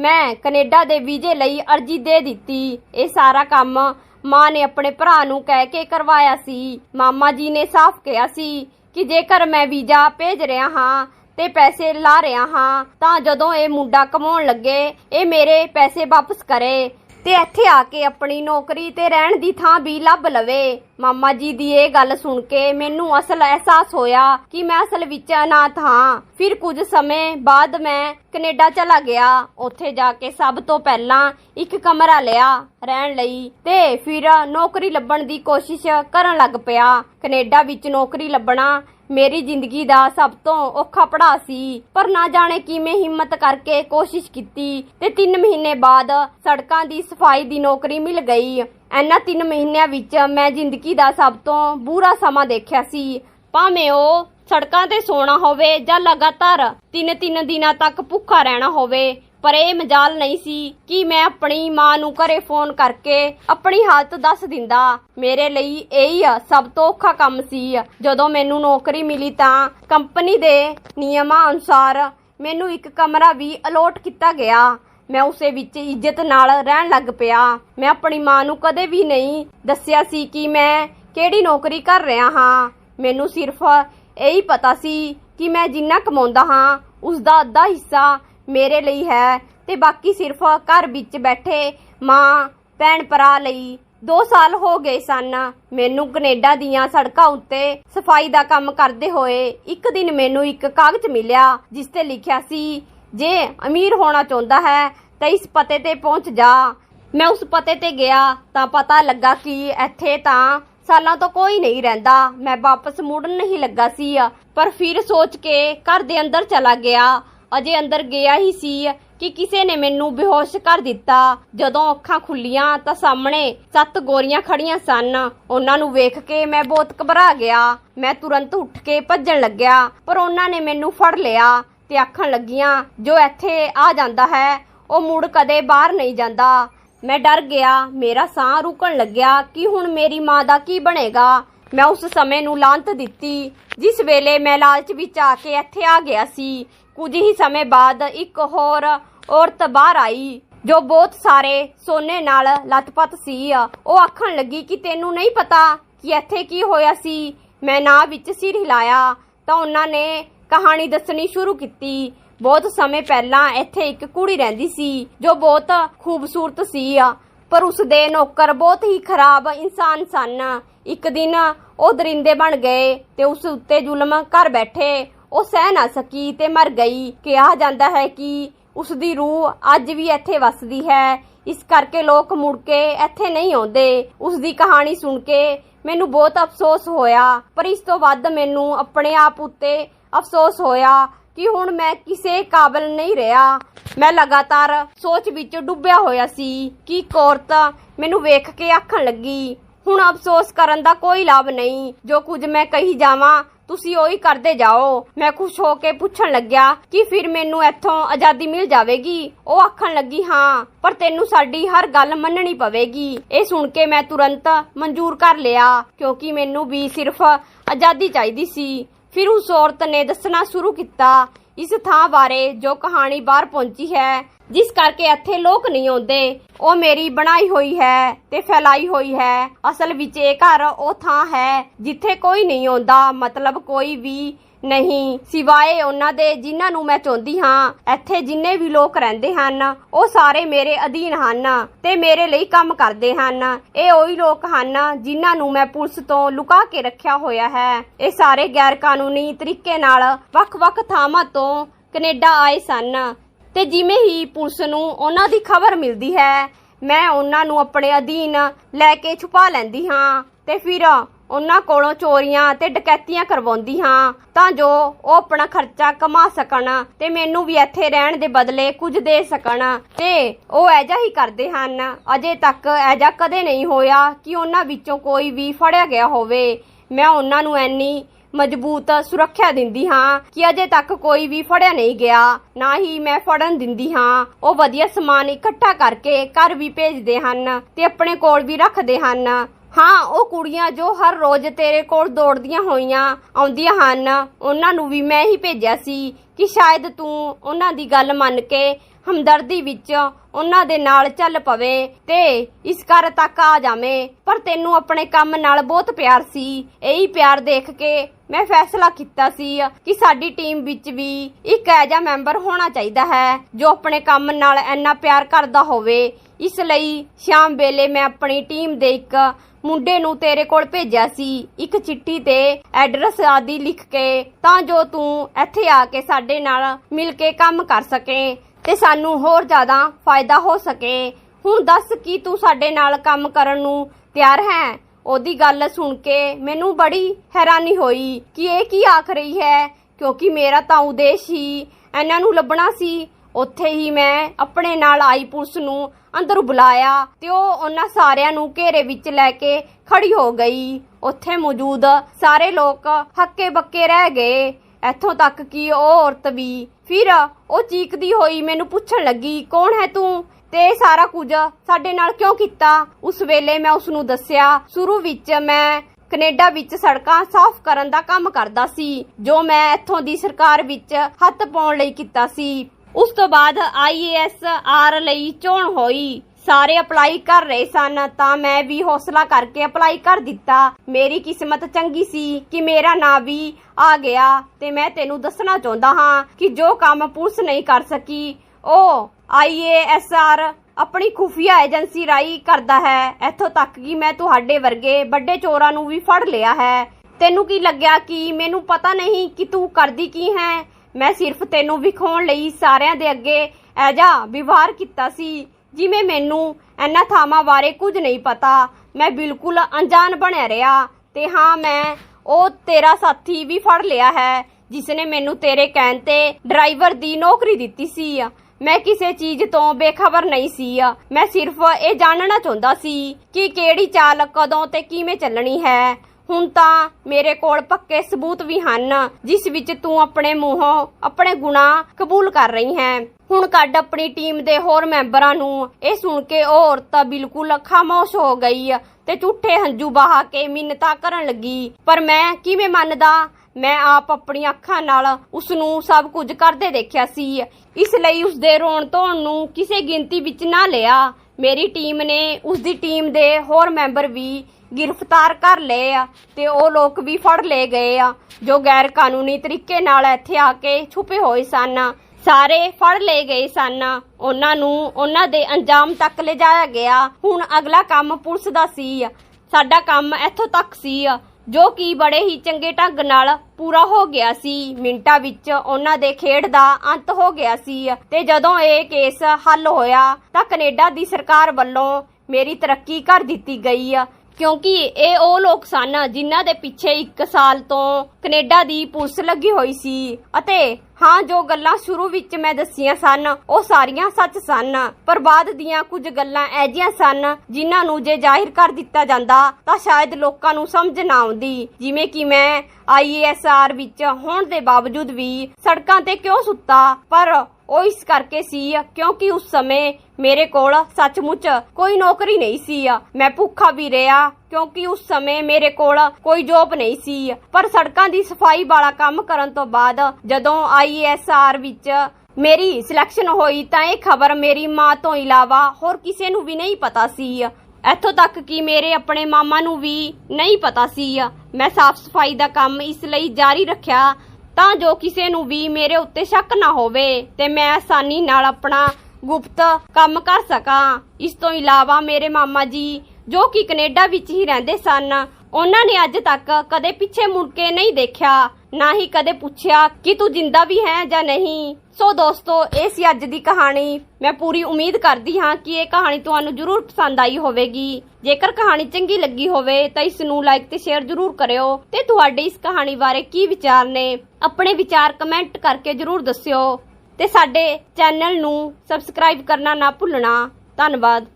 ਮੈਂ ਕੈਨੇਡਾ ਦੇ ਵੀਜ਼ੇ ਲਈ ਅਰਜ਼ੀ ਦੇ ਦਿੱਤੀ। ਇਹ ਸਾਰਾ ਕੰਮ ਮਾਂ ਨੇ ਆਪਣੇ ਭਰਾ ਨੂੰ ਕਹਿ ਕੇ ਕਰਵਾਇਆ ਸੀ। ਮਾਮਾ ਜੀ ਨੇ ਸਾਫ਼ ਕਿਹਾ ਸੀ ਕਿ ਜੇਕਰ ਮੈਂ ਵੀਜ਼ਾ ਭੇਜ ਰਿਹਾ ਹਾਂ ਤੇ ਪੈਸੇ ਲਾ ਰਿਹਾ ਹਾਂ, ਤਾਂ ਜਦੋਂ ਇਹ ਮੁੰਡਾ ਕਮਾਉਣ ਲੱਗੇ, ਇਹ ਮੇਰੇ ਪੈਸੇ ਵਾਪਸ ਕਰੇ। ਤੇ ਇੱਥੇ ਆ ਕੇ ਆਪਣੀ ਨੌਕਰੀ ਤੇ ਰਹਿਣ ਦੀ ਥਾਂ ਵੀ ਲੱਭ ਲਵੇ। ਮਾਮਾ ਜੀ ਦੀ ਇਹ ਗੱਲ ਸੁਣ ਕੇ ਮੈਨੂੰ ਅਸਲ ਅਹਿਸਾਸ ਹੋਇਆ ਕਿ ਮੈਂ ਅਸਲ ਵਿੱਚ ਅਨਾਥ ਹਾਂ। ਫਿਰ ਕੁਝ ਸਮੇਂ ਬਾਅਦ ਮੈਂ ਕੈਨੇਡਾ ਚਲਾ ਗਿਆ। ਉੱਥੇ ਜਾ ਕੇ ਸਭ ਤੋਂ ਪਹਿਲਾਂ ਇੱਕ ਕਮਰਾ ਲਿਆ ਰਹਿਣ ਲਈ ਤੇ ਫਿਰ ਨੌਕਰੀ ਲੱਭਣ ਦੀ ਕੋਸ਼ਿਸ਼ ਕਰਨ ਲੱਗ ਪਿਆ। ਕੈਨੇਡਾ ਵਿੱਚ ਨੌਕਰੀ ਲੱਭਣਾ ਮੇਰੀ ਜ਼ਿੰਦਗੀ ਦਾ ਸਭ ਤੋਂ ਔਖਾ ਪੜਾਅ ਸੀ, ਪਰ ਨਾ ਜਾਣੇ ਕਿਵੇਂ ਹਿੰਮਤ ਕਰਕੇ ਕੋਸ਼ਿਸ਼ ਕੀਤੀ ਤੇ 3 ਮਹੀਨੇ ਬਾਅਦ ਸੜਕਾਂ ਦੀ ਸਫ਼ਾਈ ਦੀ ਨੌਕਰੀ ਮਿਲ ਗਈ। ਇਹਨਾਂ 3 ਮਹੀਨਿਆਂ ਵਿੱਚ ਮੈਂ ਜ਼ਿੰਦਗੀ ਦਾ ਸਭ ਤੋਂ ਬੁਰਾ ਸਮਾਂ ਦੇਖਿਆ ਸੀ। ਭਾਵੇਂ ਉਹ ਸੜਕਾਂ ਤੇ ਸੋਣਾ ਹੋਵੇ ਜਾਂ ਲਗਾਤਾਰ 3-3 ਦਿਨਾਂ ਤੱਕ ਭੁੱਖਾ ਰਹਿਣਾ ਹੋਵੇ ਪਰ ਇਹ ਮਜਾਲ ਨਹੀਂ ਸੀ ਕਿ ਮੈਂ ਆਪਣੀ ਮਾਂ ਨੂੰ ਘਰੇ ਫੋਨ ਕਰਕੇ ਆਪਣੀ ਹਾਲਤ ਦੱਸ ਦਿੰਦਾ। ਮੇਰੇ ਲਈ ਇਹ ਸਭ ਤੋਂ ਔਖਾ ਕੰਮ ਸੀ ਜਦੋਂ ਮੈਨੂੰ ਨੌਕਰੀ ਮਿਲੀ ਤਾਂ ਕੰਪਨੀ ਦੇ ਨਿਯਮਾਂ ਅਨੁਸਾਰ ਮੈਨੂੰ ਇੱਕ ਕਮਰਾ ਵੀ ਅਲੋਟ ਕੀਤਾ ਗਿਆ। ਮੈਂ ਉਸੇ ਵਿੱਚ ਇੱਜ਼ਤ ਨਾਲ ਰਹਿਣ ਲੱਗ ਪਿਆ। ਮੈਂ ਆਪਣੀ ਮਾਂ ਨੂੰ ਕਦੇ ਵੀ ਨਹੀਂ ਦੱਸਿਆ ਸੀ ਕਿ ਮੈਂ ਕਿਹੜੀ ਨੌਕਰੀ ਕਰ ਰਿਹਾ ਹਾਂ। ਮੈਨੂੰ ਸਿਰਫ ਇਹੀ ਪਤਾ ਸੀ ਕਿ ਮੈਂ ਜਿੰਨਾ ਕਮਾਉਂਦਾ ਹਾਂ ਉਸ ਦਾ ਅੱਧਾ ਹਿੱਸਾ ਮੇਰੇ ਲਈ ਹੈ ਤੇ ਬਾਕੀ ਸਿਰਫ ਘਰ ਵਿੱਚ ਬੈਠੇ ਮਾਂ, ਭੈਣ ਭਰਾ ਲਈ 2 ਸਾਲ ਹੋ ਗਏ ਸਨ। ਮੈਨੂੰ ਕੈਨੇਡਾ ਦੀਆਂ ਸੜਕਾਂ ਉੱਤੇ ਸਫ਼ਾਈ ਦਾ ਕੰਮ ਕਰਦੇ ਹੋਏ ਇੱਕ ਦਿਨ ਮੈਨੂੰ ਇੱਕ ਕਾਗਜ਼ ਮਿਲਿਆ, ਜਿਸ ਤੇ ਲਿਖਿਆ ਸੀ, ਜੇ ਅਮੀਰ ਹੋਣਾ ਚਾਹੁੰਦਾ ਹੈ ਤਾਂ ਇਸ ਪਤੇ ਤੇ ਪਹੁੰਚ ਜਾ। ਮੈਂ ਉਸ ਪਤੇ ਤੇ ਗਿਆ, ਤਾਂ ਪਤਾ ਲੱਗਾ ਕਿ ਇੱਥੇ ਤਾਂ ਸਾਲਾਂ ਤੋਂ ਕੋਈ ਨਹੀਂ ਰਹਿੰਦਾ। ਮੈਂ ਵਾਪਸ ਮੁੜਨ ਨਹੀਂ ਲੱਗਾ ਸੀ, ਪਰ ਫਿਰ ਸੋਚ ਕੇ ਘਰ ਦੇ ਅੰਦਰ ਚਲਾ ਗਿਆ। ਅਜੇ ਅੰਦਰ ਗਿਆ ਹੀ ਸੀ ਕਿ ਕਿਸੇ ਨੇ ਮੈਨੂੰ ਬੇਹੋਸ਼ ਕਰ ਦਿੱਤਾ। ਜਦੋਂ ਅੱਖਾਂ ਖੁੱਲੀਆਂ ਤਾਂ ਸਾਹਮਣੇ ਸੱਤ ਗੋਰੀਆਂ ਖੜੀਆਂ ਸਨ। ਉਹਨਾਂ ਨੂੰ ਵੇਖ ਕੇ ਮੈਂ ਬਹੁਤ ਘਬਰਾ ਗਿਆ। ਮੈਂ ਤੁਰੰਤ ਉੱਠ ਕੇ ਭੱਜਣ ਲੱਗਿਆ, ਪਰ ਉਹਨਾਂ ਨੇ ਮੈਨੂੰ ਫੜ ਲਿਆ ਤੇ ਆਖਣ ਲੱਗੀਆਂ, ਜੋ ਇੱਥੇ ਆ ਜਾਂਦਾ ਹੈ, ਉਹ ਮੁੜ ਕਦੇ ਬਾਹਰ ਨਹੀਂ ਜਾਂਦਾ। ਮੈਂ ਡਰ ਗਿਆ। ਮੇਰਾ ਸਾਹ ਰੁਕਣ ਲੱਗਿਆ ਕਿ ਹੁਣ ਮੇਰੀ ਮਾਂ ਦਾ ਕੀ ਬਣੇਗਾ। ਮੈਂ ਉਸ ਸਮੇਂ ਨੂੰ ਲਾਂਤ ਦਿੱਤੀ, ਜਿਸ ਵੇਲੇ ਮੈਂ ਲਾਲਚ ਵਿੱਚ ਆ ਕੇ ਇੱਥੇ ਆ ਗਿਆ ਸੀ। ਕੁਝ ਹੀ ਸਮੇਂ ਬਾਅਦ ਇੱਕ ਹੋਰ ਔਰਤ ਬਾਹਰ ਆਈ, ਜੋ ਬਹੁਤ ਸਾਰੇ ਸੋਨੇ ਨਾਲ ਲੱਤਪੱਤ ਸੀ। ਉਹ ਆਖਣ ਲੱਗੀ ਕਿ ਤੈਨੂੰ ਨਹੀਂ ਪਤਾ ਕਿ ਇੱਥੇ ਕੀ ਹੋਇਆ ਸੀ। ਮੈਂ ਨਾ ਵਿੱਚ ਸਿਰ ਹਿਲਾਇਆ, ਤਾਂ ਉਹਨਾਂ ਨੇ ਕਹਾਣੀ ਦੱਸਣੀ ਸ਼ੁਰੂ ਕੀਤੀ। ਬਹੁਤ ਸਮੇਂ ਪਹਿਲਾਂ ਇੱਥੇ ਇੱਕ ਕੁੜੀ ਰਹਿੰਦੀ ਸੀ, ਜੋ ਬਹੁਤ ਖੂਬਸੂਰਤ ਸੀ। ਪਰ ਉਸ ਦੇ ਨੌਕਰ ਬਹੁਤ ਹੀ ਖਰਾਬ ਇਨਸਾਨ ਸਨ। ਇੱਕ ਦਿਨ ਉਹ ਦਰਿੰਦੇ ਬਣ ਗਏ ਤੇ ਉਸ ਉੱਤੇ ਜ਼ੁਲਮ ਕਰ ਬੈਠੇ। ਉਹ ਸਹਿ ਨਾ ਸਕੀ ਤੇ ਮਰ ਗਈ। ਕਿਹਾ ਜਾਂਦਾ ਹੈ ਕਿ ਉਸ ਦੀ ਰੂਹ ਅੱਜ ਵੀ ਇੱਥੇ ਵੱਸਦੀ ਹੈ। ਇਸ ਕਰਕੇ ਲੋਕ ਮੁੜ ਕੇ ਇੱਥੇ ਨਹੀਂ ਆਉਂਦੇ। ਉਸ ਦੀ ਕਹਾਣੀ ਸੁਣ ਕੇ ਮੈਨੂੰ ਬਹੁਤ ਅਫਸੋਸ ਹੋਇਆ, ਪਰ ਇਸ ਤੋਂ ਵੱਧ ਮੈਨੂੰ ਆਪਣੇ ਆਪ ਉੱਤੇ ਅਫਸੋਸ ਹੋਇਆ ਕਿ ਹੁਣ ਮੈਂ ਕਿਸੇ ਕਾਬਲ ਨਹੀਂ ਰਿਹਾ। ਮੈਂ ਲਗਾਤਾਰ ਸੋਚ ਵਿੱਚ ਡੁੱਬਿਆ ਹੋਇਆ ਸੀ ਕਿ ਇੱਕ ਔਰਤ ਮੈਨੂੰ ਵੇਖ ਕੇ ਆਖਣ ਲੱਗੀ ਹੁਣ ਅਫਸੋਸ ਕਰਨ ਦਾ ਕੋਈ ਲਾਭ ਨਹੀਂ। ਜੋ ਕੁਝ ਮੈਂ ਕਹੀ ਜਾਵਾਂ, ਤੁਸੀਂ ਉਹੀ ਕਰਦੇ ਜਾਓ। ਮੈਂ ਖੁਸ਼ ਹੋ ਕੇ ਪੁੱਛਣ ਲੱਗਿਆ ਕਿ ਫਿਰ ਮੈਨੂੰ ਇੱਥੋਂ ਆਜ਼ਾਦੀ ਮਿਲ ਜਾਵੇਗੀ? ਉਹ ਆਖਣ ਲੱਗੀ, ਹਾਂ, ਪਰ ਤੈਨੂੰ ਸਾਡੀ ਹਰ ਗੱਲ ਮੰਨਣੀ ਪਵੇਗੀ। ਇਹ ਸੁਣ ਕੇ ਮੈਂ ਤੁਰੰਤ ਮਨਜ਼ੂਰ ਕਰ ਲਿਆ, ਕਿਉਂਕਿ ਮੈਨੂੰ ਵੀ ਸਿਰਫ ਆਜ਼ਾਦੀ ਚਾਹੀਦੀ ਸੀ। ਫਿਰ ਉਸ ਔਰਤ ਨੇ ਦੱਸਣਾ ਸ਼ੁਰੂ ਕੀਤਾ ਇਸ ਥਾਂ ਬਾਰੇ ਜੋ ਕਹਾਣੀ ਬਾਹਰ ਪਹੁੰਚੀ ਹੈ, ਜਿਸ ਕਰਕੇ ਇੱਥੇ ਲੋਕ ਨਹੀਂ ਆਉਂਦੇ, ਉਹ ਮੇਰੀ ਬਣਾਈ ਹੋਈ ਹੈ ਤੇ ਫੈਲਾਈ ਹੋਈ ਹੈ। ਅਸਲ ਵਿੱਚ ਇਹ ਘਰ ਉਹ ਥਾਂ ਹੈ ਜਿੱਥੇ ਕੋਈ ਨਹੀਂ ਆਉਂਦਾ, ਮਤਲਬ ਕੋਈ ਵੀ ਨਹੀਂ, ਸਿਵਾਏ ਉਹਨਾਂ ਦੇ ਜਿਨ੍ਹਾਂ ਨੂੰ ਮੈਂ ਚਾਹੁੰਦੀ ਹਾਂ। ਇੱਥੇ ਜਿੰਨੇ ਵੀ ਲੋਕ ਰਹਿੰਦੇ ਹਨ, ਉਹ ਸਾਰੇ ਮੇਰੇ ਅਧੀਨ ਹਨ ਤੇ ਮੇਰੇ ਲਈ ਕੰਮ ਕਰਦੇ ਹਨ। ਇਹ ਉਹੀ ਲੋਕ ਹਨ ਜਿਨ੍ਹਾਂ ਨੂੰ ਮੈਂ ਪੁਲਿਸ ਤੋਂ ਲੁਕਾ ਕੇ ਰੱਖਿਆ ਹੋਇਆ ਹੈ। ਇਹ ਸਾਰੇ ਗੈਰ ਕਾਨੂੰਨੀ ਤਰੀਕੇ ਨਾਲ ਵੱਖ-ਵੱਖ ਥਾਵਾਂ ਤੋਂ ਕੈਨੇਡਾ ਆਏ ਸਨ ਤੇ ਜਿਵੇਂ ਹੀ ਪੁਲਿਸ ਨੂੰ ਉਹਨਾਂ ਦੀ ਖਬਰ ਮਿਲਦੀ ਹੈ, ਮੈਂ ਉਹਨਾਂ ਨੂੰ ਆਪਣੇ ਅਧੀਨ ਲੈ ਕੇ ਛੁਪਾ ਲੈਂਦੀ ਹਾਂ ਤੇ ਫਿਰ ਉਹਨਾਂ ਕੋਲੋਂ ਚੋਰੀਆਂ ਤੇ ਡਕੈਤੀਆਂ ਕਰਵਾਉਂਦੀ ਹਾਂ ਤਾਂ ਜੋ ਉਹ ਆਪਣਾ ਖਰਚਾ ਕਮਾ ਸਕਣ ਤੇ ਮੈਨੂੰ ਵੀ ਇੱਥੇ ਰਹਿਣ ਦੇ ਬਦਲੇ ਕੁਝ ਦੇ ਸਕਣ। ਤੇ ਉਹ ਐਜਾ ਹੀ ਕਰਦੇ ਹਨ। ਅਜੇ ਤੱਕ ਐਜਾ ਕਦੇ ਨਹੀਂ ਹੋਇਆ ਕਿ ਉਹਨਾਂ ਵਿੱਚੋਂ ਕੋਈ ਵੀ ਫੜਿਆ ਗਿਆ ਹੋਵੇ। ਮੈਂ ਉਹਨਾਂ ਨੂੰ ਐਨੀ ਮਜ਼ਬੂਤ ਸੁਰੱਖਿਆ ਦਿੰਦੀ ਹਾਂ ਕਿ ਅਜੇ ਤੱਕ ਕੋਈ ਵੀ ਫੜਿਆ ਨਹੀਂ ਗਿਆ। ਨਾ ਹੀ ਮੈਂ ਫੜਨ ਦਿੰਦੀ ਹਾਂ। ਉਹ ਵਧੀਆ ਸਮਾਨ ਇਕੱਠਾ ਕਰਕੇ ਘਰ ਵੀ ਭੇਜਦੇ ਹਨ ਤੇ ਆਪਣੇ ਕੋਲ ਵੀ ਰੱਖਦੇ ਹਨ। ਹਾਂ, ਉਹ ਕੁੜੀਆਂ ਜੋ ਹਰ ਰੋਜ਼ ਤੇਰੇ ਕੋਲ ਦੌੜਦੀਆਂ ਹੋਈਆਂ ਆਉਂਦੀਆਂ ਹਨ, ਉਹਨਾਂ ਨੂੰ ਵੀ ਮੈਂ ਹੀ ਭੇਜਿਆ ਸੀ। ਕਿ ਸ਼ਾਇਦ ਤੂੰ ਉਹਨਾਂ ਦੀ ਗੱਲ ਮੰਨ ਕੇ ਹਮਦਰਦੀ ਵਿੱਚ ਉਹਨਾਂ ਦੇ ਨਾਲ ਚੱਲ ਪਵੇ ਤੇ ਇਸ ਘਰ ਤੱਕ ਆ ਜਾਵੇਂ। ਪਰ ਤੈਨੂੰ ਆਪਣੇ ਕੰਮ ਨਾਲ ਬਹੁਤ ਪਿਆਰ ਸੀ। ਇਹੀ ਪਿਆਰ ਦੇਖ ਕੇ ਮੈਂ ਫੈਸਲਾ ਕੀਤਾ ਸੀ ਕਿ ਸਾਡੀ ਟੀਮ ਵਿੱਚ ਵੀ ਇੱਕ ਐਜਾ ਮੈਂਬਰ ਹੋਣਾ ਚਾਹੀਦਾ ਹੈ, ਜੋ ਆਪਣੇ ਕੰਮ ਨਾਲ ਇੰਨਾ ਪਿਆਰ ਕਰਦਾ ਹੋਵੇ। ਇਸ ਲਈ ਸ਼ਾਮ ਵੇਲੇ ਮੈਂ ਆਪਣੀ ਟੀਮ ਦੇ ਇੱਕ ਮੁੰਡੇ ਨੂੰ ਤੇਰੇ ਕੋਲ ਭੇਜਿਆ ਸੀ। ਇੱਕ ਚਿੱਠੀ ਤੇ ਐਡਰੈਸ ਆਦਿ ਲਿਖ ਕੇ ਤਾਂ ਜੋ ਤੂੰ ਇੱਥੇ ਆ ਕੇ ਸਾਡੇ ਨਾਲ ਮਿਲ ਕੇ ਕੰਮ ਕਰ ਸਕੇ ਤੇ ਸਾਨੂੰ ਹੋਰ ਜ਼ਿਆਦਾ ਫਾਇਦਾ ਹੋ ਸਕੇ। ਹੁਣ ਦੱਸ ਕੀ ਤੂੰ ਸਾਡੇ ਨਾਲ ਕੰਮ ਕਰਨ ਨੂੰ ਤਿਆਰ ਹੈ? ਉਹਦੀ ਗੱਲ ਸੁਣ ਕੇ ਮੈਨੂੰ ਬੜੀ ਹੈਰਾਨੀ ਹੋਈ ਕਿ ਇਹ ਕੀ ਆਖ ਰਹੀ ਹੈ? ਕਿਉਂਕਿ ਮੇਰਾ ਤਾਂ ਉਦੇਸ਼ ਹੀ ਇਹਨਾਂ ਨੂੰ ਲੱਭਣਾ ਸੀ। ਉੱਥੇ ਹੀ ਮੈਂ ਆਪਣੇ ਨਾਲ ਆਈ ਪੁਲਿਸ ਨੂੰ ਅੰਦਰ ਬੁਲਾਇਆ ਤੇ ਉਹ ਉਹਨਾਂ ਸਾਰਿਆਂ ਨੂੰ ਘੇਰੇ ਵਿੱਚ ਲੈ ਕੇ ਖੜੀ ਹੋ ਗਈ। ਉੱਥੇ ਮੌਜੂਦ ਸਾਰੇ ਲੋਕ ਹੱਕੇ ਬੱਕੇ ਰਹਿ ਗਏ। ਇੱਥੋਂ ਤੱਕ ਕਿ ਉਹ ਔਰਤ ਵੀ, ਫਿਰ ਉਹ ਚੀਕਦੀ ਹੋਈ ਮੈਨੂੰ ਪੁੱਛਣ ਲੱਗੀ, ਕੌਣ ਹੈ ਤੂੰ? ਤੇ ਇਹ ਸਾਰਾ ਕੁਝ ਸਾਡੇ ਨਾਲ ਕਿਉਂ ਕੀਤਾ? ਉਸ ਵੇਲੇ ਮੈਂ ਉਸ ਨੂੰ ਦੱਸਿਆ, ਸ਼ੁਰੂ ਵਿੱਚ ਮੈਂ ਕੈਨੇਡਾ ਵਿੱਚ ਸੜਕਾਂ ਸਾਫ਼ ਕਰਨ ਦਾ ਕੰਮ ਕਰਦਾ ਸੀ, ਜੋ ਮੈਂ ਇੱਥੋਂ ਦੀ ਸਰਕਾਰ ਵਿੱਚ ਹੱਥ ਪਾਉਣ ਲਈ ਕੀਤਾ ਸੀ। ਉਸ ਤੋਂ ਬਾਅਦ ਆਈਏਐਸ ਆਰ ਲਈ ਚੋਣ ਹੋਈ। ਸਾਰੇ ਅਪਲਾਈ ਕਰ ਰਹੇ ਸਨ, ਤਾਂ ਮੈਂ ਵੀ ਹੌਸਲਾ ਕਰਕੇ ਅਪਲਾਈ ਕਰ ਦਿੱਤਾ। ਮੇਰੀ ਕਿਸਮਤ ਚੰਗੀ ਸੀ ਕਿ ਮੇਰਾ ਨਾਂ ਵੀ ਆ ਗਿਆ ਤੇ ਮੈਂ ਤੈਨੂੰ ਦੱਸਣਾ ਚਾਹੁੰਦਾ ਹਾਂ ਕਿ ਜੋ ਕੰਮ ਪੁਲਿਸ ਨਹੀਂ ਕਰ ਸਕੀ, ਉਹ ਆਈਏਐਸਆਰ ਆਪਣੀ ਖੁਫੀਆ ਏਜੰਸੀ ਰਾਈ ਕਰਦਾ ਹੈ। ਇੱਥੋਂ ਤੱਕ ਕਿ ਮੈਂ ਤੁਹਾਡੇ ਵਰਗੇ ਵੱਡੇ ਚੋਰਾਂ ਨੂੰ ਵੀ ਫੜ ਲਿਆ ਹੈ। ਤੈਨੂੰ ਕੀ ਲੱਗਿਆ ਕਿ ਮੈਨੂੰ ਪਤਾ ਨਹੀਂ ਕਿ ਤੂੰ ਕਰਦੀ ਕੀ ਹੈ? ਮੈਂ ਸਿਰਫ ਤੈਨੂੰ ਵਿਖਾਉਣ ਲਈ ਸਾਰਿਆਂ ਦੇ ਅੱਗੇ ਐਜਾ ਵਿਵਹਾਰ ਕੀਤਾ ਸੀ। ਜਿਵੇਂ ਮੈਨੂੰ ਇਹਨਾਂ ਥਾਵਾਂ ਬਾਰੇ ਕੁਝ ਨਹੀਂ ਪਤਾ, ਮੈਂ ਬਿਲਕੁਲ ਅਣਜਾਣ ਬਣਿਆ ਰਿਹਾ ਤੇ ਹਾਂ, ਮੈਂ ਉਹ ਤੇਰਾ ਸਾਥੀ ਵੀ ਫੜ ਲਿਆ ਹੈ ਜਿਸ ਨੇ ਮੈਨੂੰ ਤੇਰੇ ਕਹਿਣ ਤੇ ਡਰਾਈਵਰ ਦੀ ਨੌਕਰੀ ਦਿੱਤੀ ਸੀ। ਮੈਂ ਕਿਸੇ ਚੀਜ਼ ਤੋਂ ਬੇਖਬਰ ਨਹੀਂ ਸੀ। ਮੈਂ ਸਿਰਫ ਇਹ ਜਾਣਨਾ ਚਾਹੁੰਦਾ ਸੀ ਕਿ ਕਿਹੜੀ ਚਾਲ ਕਦੋਂ ਤੇ ਕਿਵੇਂ ਚੱਲਣੀ ਹੈ। ਹੁਣ ਤਾਂ ਮੇਰੇ ਕੋਲ ਪੱਕੇ ਸਬੂਤ ਵੀ ਹਨ, ਜਿਸ ਵਿੱਚ ਤੂੰ ਆਪਣੇ ਮੂੰਹੋਂ ਆਪਣੇ ਗੁਨਾਹ ਕਬੂਲ ਕਰ ਰਹੀ ਹੈ। ਹੁਣ ਕੱਢ ਆਪਣੀ ਟੀਮ ਦੇ ਹੋਰ ਮੈਂਬਰਾਂ ਨੂੰ। ਇਹ ਸੁਣ ਕੇ ਉਹ ਔਰਤ ਬਿਲਕੁਲ ਖਾਮੋਸ਼ ਹੋ ਗਈ ਤੇ ਝੂਠੇ ਹੰਝੂ ਬਹਾ ਕੇ ਮਿੰਨਤਾਂ ਕਰਨ ਲੱਗੀ। ਪਰ ਮੈਂ ਕਿਵੇਂ ਮੰਨਦਾ? ਮੈਂ ਆਪ ਆਪਣੀਆਂ ਅੱਖਾਂ ਨਾਲ ਉਸ ਨੂੰ ਸਭ ਕੁਝ ਕਰਦੇ ਦੇਖਿਆ ਸੀ। ਇਸ ਲਈ ਉਸ ਦੇ ਰੋਣ ਧੋਣ ਨੂੰ ਕਿਸੇ ਗਿਣਤੀ ਵਿੱਚ ਨਾ ਲਿਆ। ਮੇਰੀ ਟੀਮ ਨੇ ਉਸ ਦੀ ਟੀਮ ਦੇ ਹੋਰ ਮੈਂਬਰ ਵੀ ਗ੍ਰਿਫਤਾਰ ਕਰ ਲਏ ਆ ਤੇ ਉਹ ਲੋਕ ਵੀ ਫੜ ਲਏ ਗਏ ਆ, ਜੋ ਗੈਰ ਕਾਨੂੰਨੀ ਤਰੀਕੇ ਨਾਲ ਇੱਥੇ ਆ ਕੇ ਛੁਪੇ ਹੋਏ ਸਨ। ਸਾਰੇ ਫੜ ਲਏ ਗਏ ਸਨ। ਉਹਨਾਂ ਨੂੰ ਉਹਨਾਂ ਦੇ ਅੰਜਾਮ ਤੱਕ ਲਿਜਾਇਆ ਗਿਆ। ਹੁਣ ਅਗਲਾ ਕੰਮ ਪੁਲਿਸ ਦਾ ਸੀ। ਸਾਡਾ ਕੰਮ ਇੱਥੋਂ ਤੱਕ ਸੀ, ਜੋ ਕਿ ਬੜੇ ਹੀ ਚੰਗੇ ਢੰਗ ਨਾਲ ਪੂਰਾ ਹੋ ਗਿਆ ਸੀ। ਮਿੰਟਾਂ ਵਿੱਚ ਉਹਨਾਂ ਦੇ ਖੇਡ ਦਾ ਅੰਤ ਹੋ ਗਿਆ ਸੀ। ਤੇ ਜਦੋਂ ਇਹ ਕੇਸ ਹੱਲ ਹੋਇਆ, ਤਾਂ ਕੈਨੇਡਾ ਦੀ ਸਰਕਾਰ ਵੱਲੋਂ ਮੇਰੀ ਤਰੱਕੀ ਕਰ ਦਿੱਤੀ ਗਈ। ਕਿਉਂਕਿ ਇਹ ਉਹ ਲੋਕ ਸਨ ਜਿਨ੍ਹਾਂ ਦੇ ਪਿੱਛੇ 1 ਸਾਲ ਤੋਂ ਕੈਨੇਡਾ ਦੀ ਪੁਲਿਸ ਲੱਗੀ ਹੋਈ ਸੀ। ਅਤੇ ਹਾਂ, ਜੋ ਗੱਲਾਂ ਸ਼ੁਰੂ ਵਿੱਚ ਮੈਂ ਦੱਸੀਆਂ ਸਨ, ਉਹ ਸਾਰੀਆਂ ਸੱਚ ਸਨ। ਪਰ ਬਾਅਦ ਦੀਆਂ ਕੁਝ ਗੱਲਾਂ ਐਜੀਆਂ ਸਨ, ਜਿਨ੍ਹਾਂ ਨੂੰ ਜੇ ਜ਼ਾਹਿਰ ਕਰ ਦਿੱਤਾ ਜਾਂਦਾ, ਤਾਂ ਸ਼ਾਇਦ ਲੋਕਾਂ ਨੂੰ ਸਮਝ ਨਾ ਆਉਂਦੀ। ਜਿਵੇਂ ਕਿ ਮੈਂ ਆਈਏਐਸਆਰ ਵਿੱਚ ਹੋਣ ਦੇ ਬਾਵਜੂਦ ਵੀ ਸੜਕਾਂ ਤੇ ਕਿਉਂ ਸੁੱਤਾ, ਪਰ ਉਹ ਇਸ ਕਰਕੇ ਸੀ ਕਿਉਂਕਿ ਉਸ ਸਮੇਂ ਮੇਰੇ ਕੋਲ ਸੱਚਮੁੱਚ ਕੋਈ ਨੌਕਰੀ ਨਹੀਂ ਸੀ। ਮੈਂ ਭੁੱਖਾ ਵੀ ਰਿਹਾ ਕਿਉਂਕਿ ਉਸ ਸਮੇਂ ਮੇਰੇ ਕੋਲ ਕੋਈ ਜੋਬ ਨਹੀਂ ਸੀ। ਪਰ ਸੜਕਾਂ ਦੀ ਸਫ਼ਾਈ ਵਾਲਾ ਕੰਮ ਕਰਨ ਤੋਂ ਬਾਅਦ ਜਦੋਂ ਆਈਐਸਆਰ ਵਿੱਚ ਮੇਰੀ ਸਿਲੈਕਸ਼ਨ ਹੋਈ ਤਾਂ ਇਹ ਖਬਰ ਮੇਰੀ ਮਾਂ ਤੋਂ ਇਲਾਵਾ ਹੋਰ ਕਿਸੇ ਨੂੰ ਵੀ ਨਹੀਂ ਪਤਾ ਸੀ। ਇੱਥੋਂ ਤੱਕ ਕਿ ਮੇਰੇ ਆਪਣੇ ਮਾਮਾ ਨੂੰ ਵੀ ਨਹੀਂ ਪਤਾ ਸੀ। ਮੈਂ ਸਾਫ਼ ਸਫ਼ਾਈ ਦਾ ਕੰਮ ਇਸ ਲਈ ਜਾਰੀ ਰੱਖਿਆ ਤਾਂ ਜੋ ਕਿਸੇ ਨੂੰ ਵੀ ਮੇਰੇ ਉੱਤੇ ਸ਼ੱਕ ਨਾ ਹੋਵੇ ਤੇ ਮੈਂ ਆਸਾਨੀ ਨਾਲ ਆਪਣਾ ਗੁਪਤ ਕੰਮ ਕਰ ਸਕਾਂ। ਇਸ ਤੋਂ ਇਲਾਵਾ ਮੇਰੇ ਮਾਮਾ ਜੀ ਜੋ ਕਿ ਕੈਨੇਡਾ ਵਿੱਚ ਹੀ ਰਹਿੰਦੇ ਸਨ ਉਹਨਾਂ ਨੇ ਅੱਜ ਤੱਕ ਕਦੇ ਪਿੱਛੇ ਮੁੜ ਕੇ ਨਹੀਂ ਦੇਖਿਆ, ਨਾ ਹੀ ਕਦੇ ਪੁੱਛਿਆ ਕਿ ਤੂੰ ਜਿੰਦਾ ਵੀ ਹੈ ਜਾਂ ਨਹੀਂ। ਸੋ ਦੋਸਤੋ, ਇਹ ਸੀ ਅੱਜ ਦੀ ਕਹਾਣੀ। ਮੈਂ ਪੂਰੀ ਉਮੀਦ ਕਰਦੀ ਹਾਂ ਕਿ ਇਹ ਕਹਾਣੀ ਤੁਹਾਨੂੰ ਜ਼ਰੂਰ ਪਸੰਦ ਆਈ ਹੋਵੇਗੀ। ਜੇਕਰ ਕਹਾਣੀ ਚੰਗੀ ਲੱਗੀ ਹੋਵੇ ਤਾਂ ਇਸ ਨੂੰ ਲਾਈਕ ਤੇ ਸ਼ੇਅਰ ਜ਼ਰੂਰ ਕਰਿਓ। ਤੇ ਤੁਹਾਡੇ ਇਸ ਕਹਾਣੀ ਬਾਰੇ ਕੀ ਵਿਚਾਰ ਨੇ, ਆਪਣੇ ਵਿਚਾਰ ਕਮੈਂਟ ਕਰਕੇ ਜ਼ਰੂਰ ਦੱਸਿਓ। ਤੇ ਸਾਡੇ ਚੈਨਲ ਨੂੰ ਸਬਸਕ੍ਰਾਈਬ ਕਰਨਾ ਨਾ ਭੁੱਲਣਾ। ਧੰਨਵਾਦ।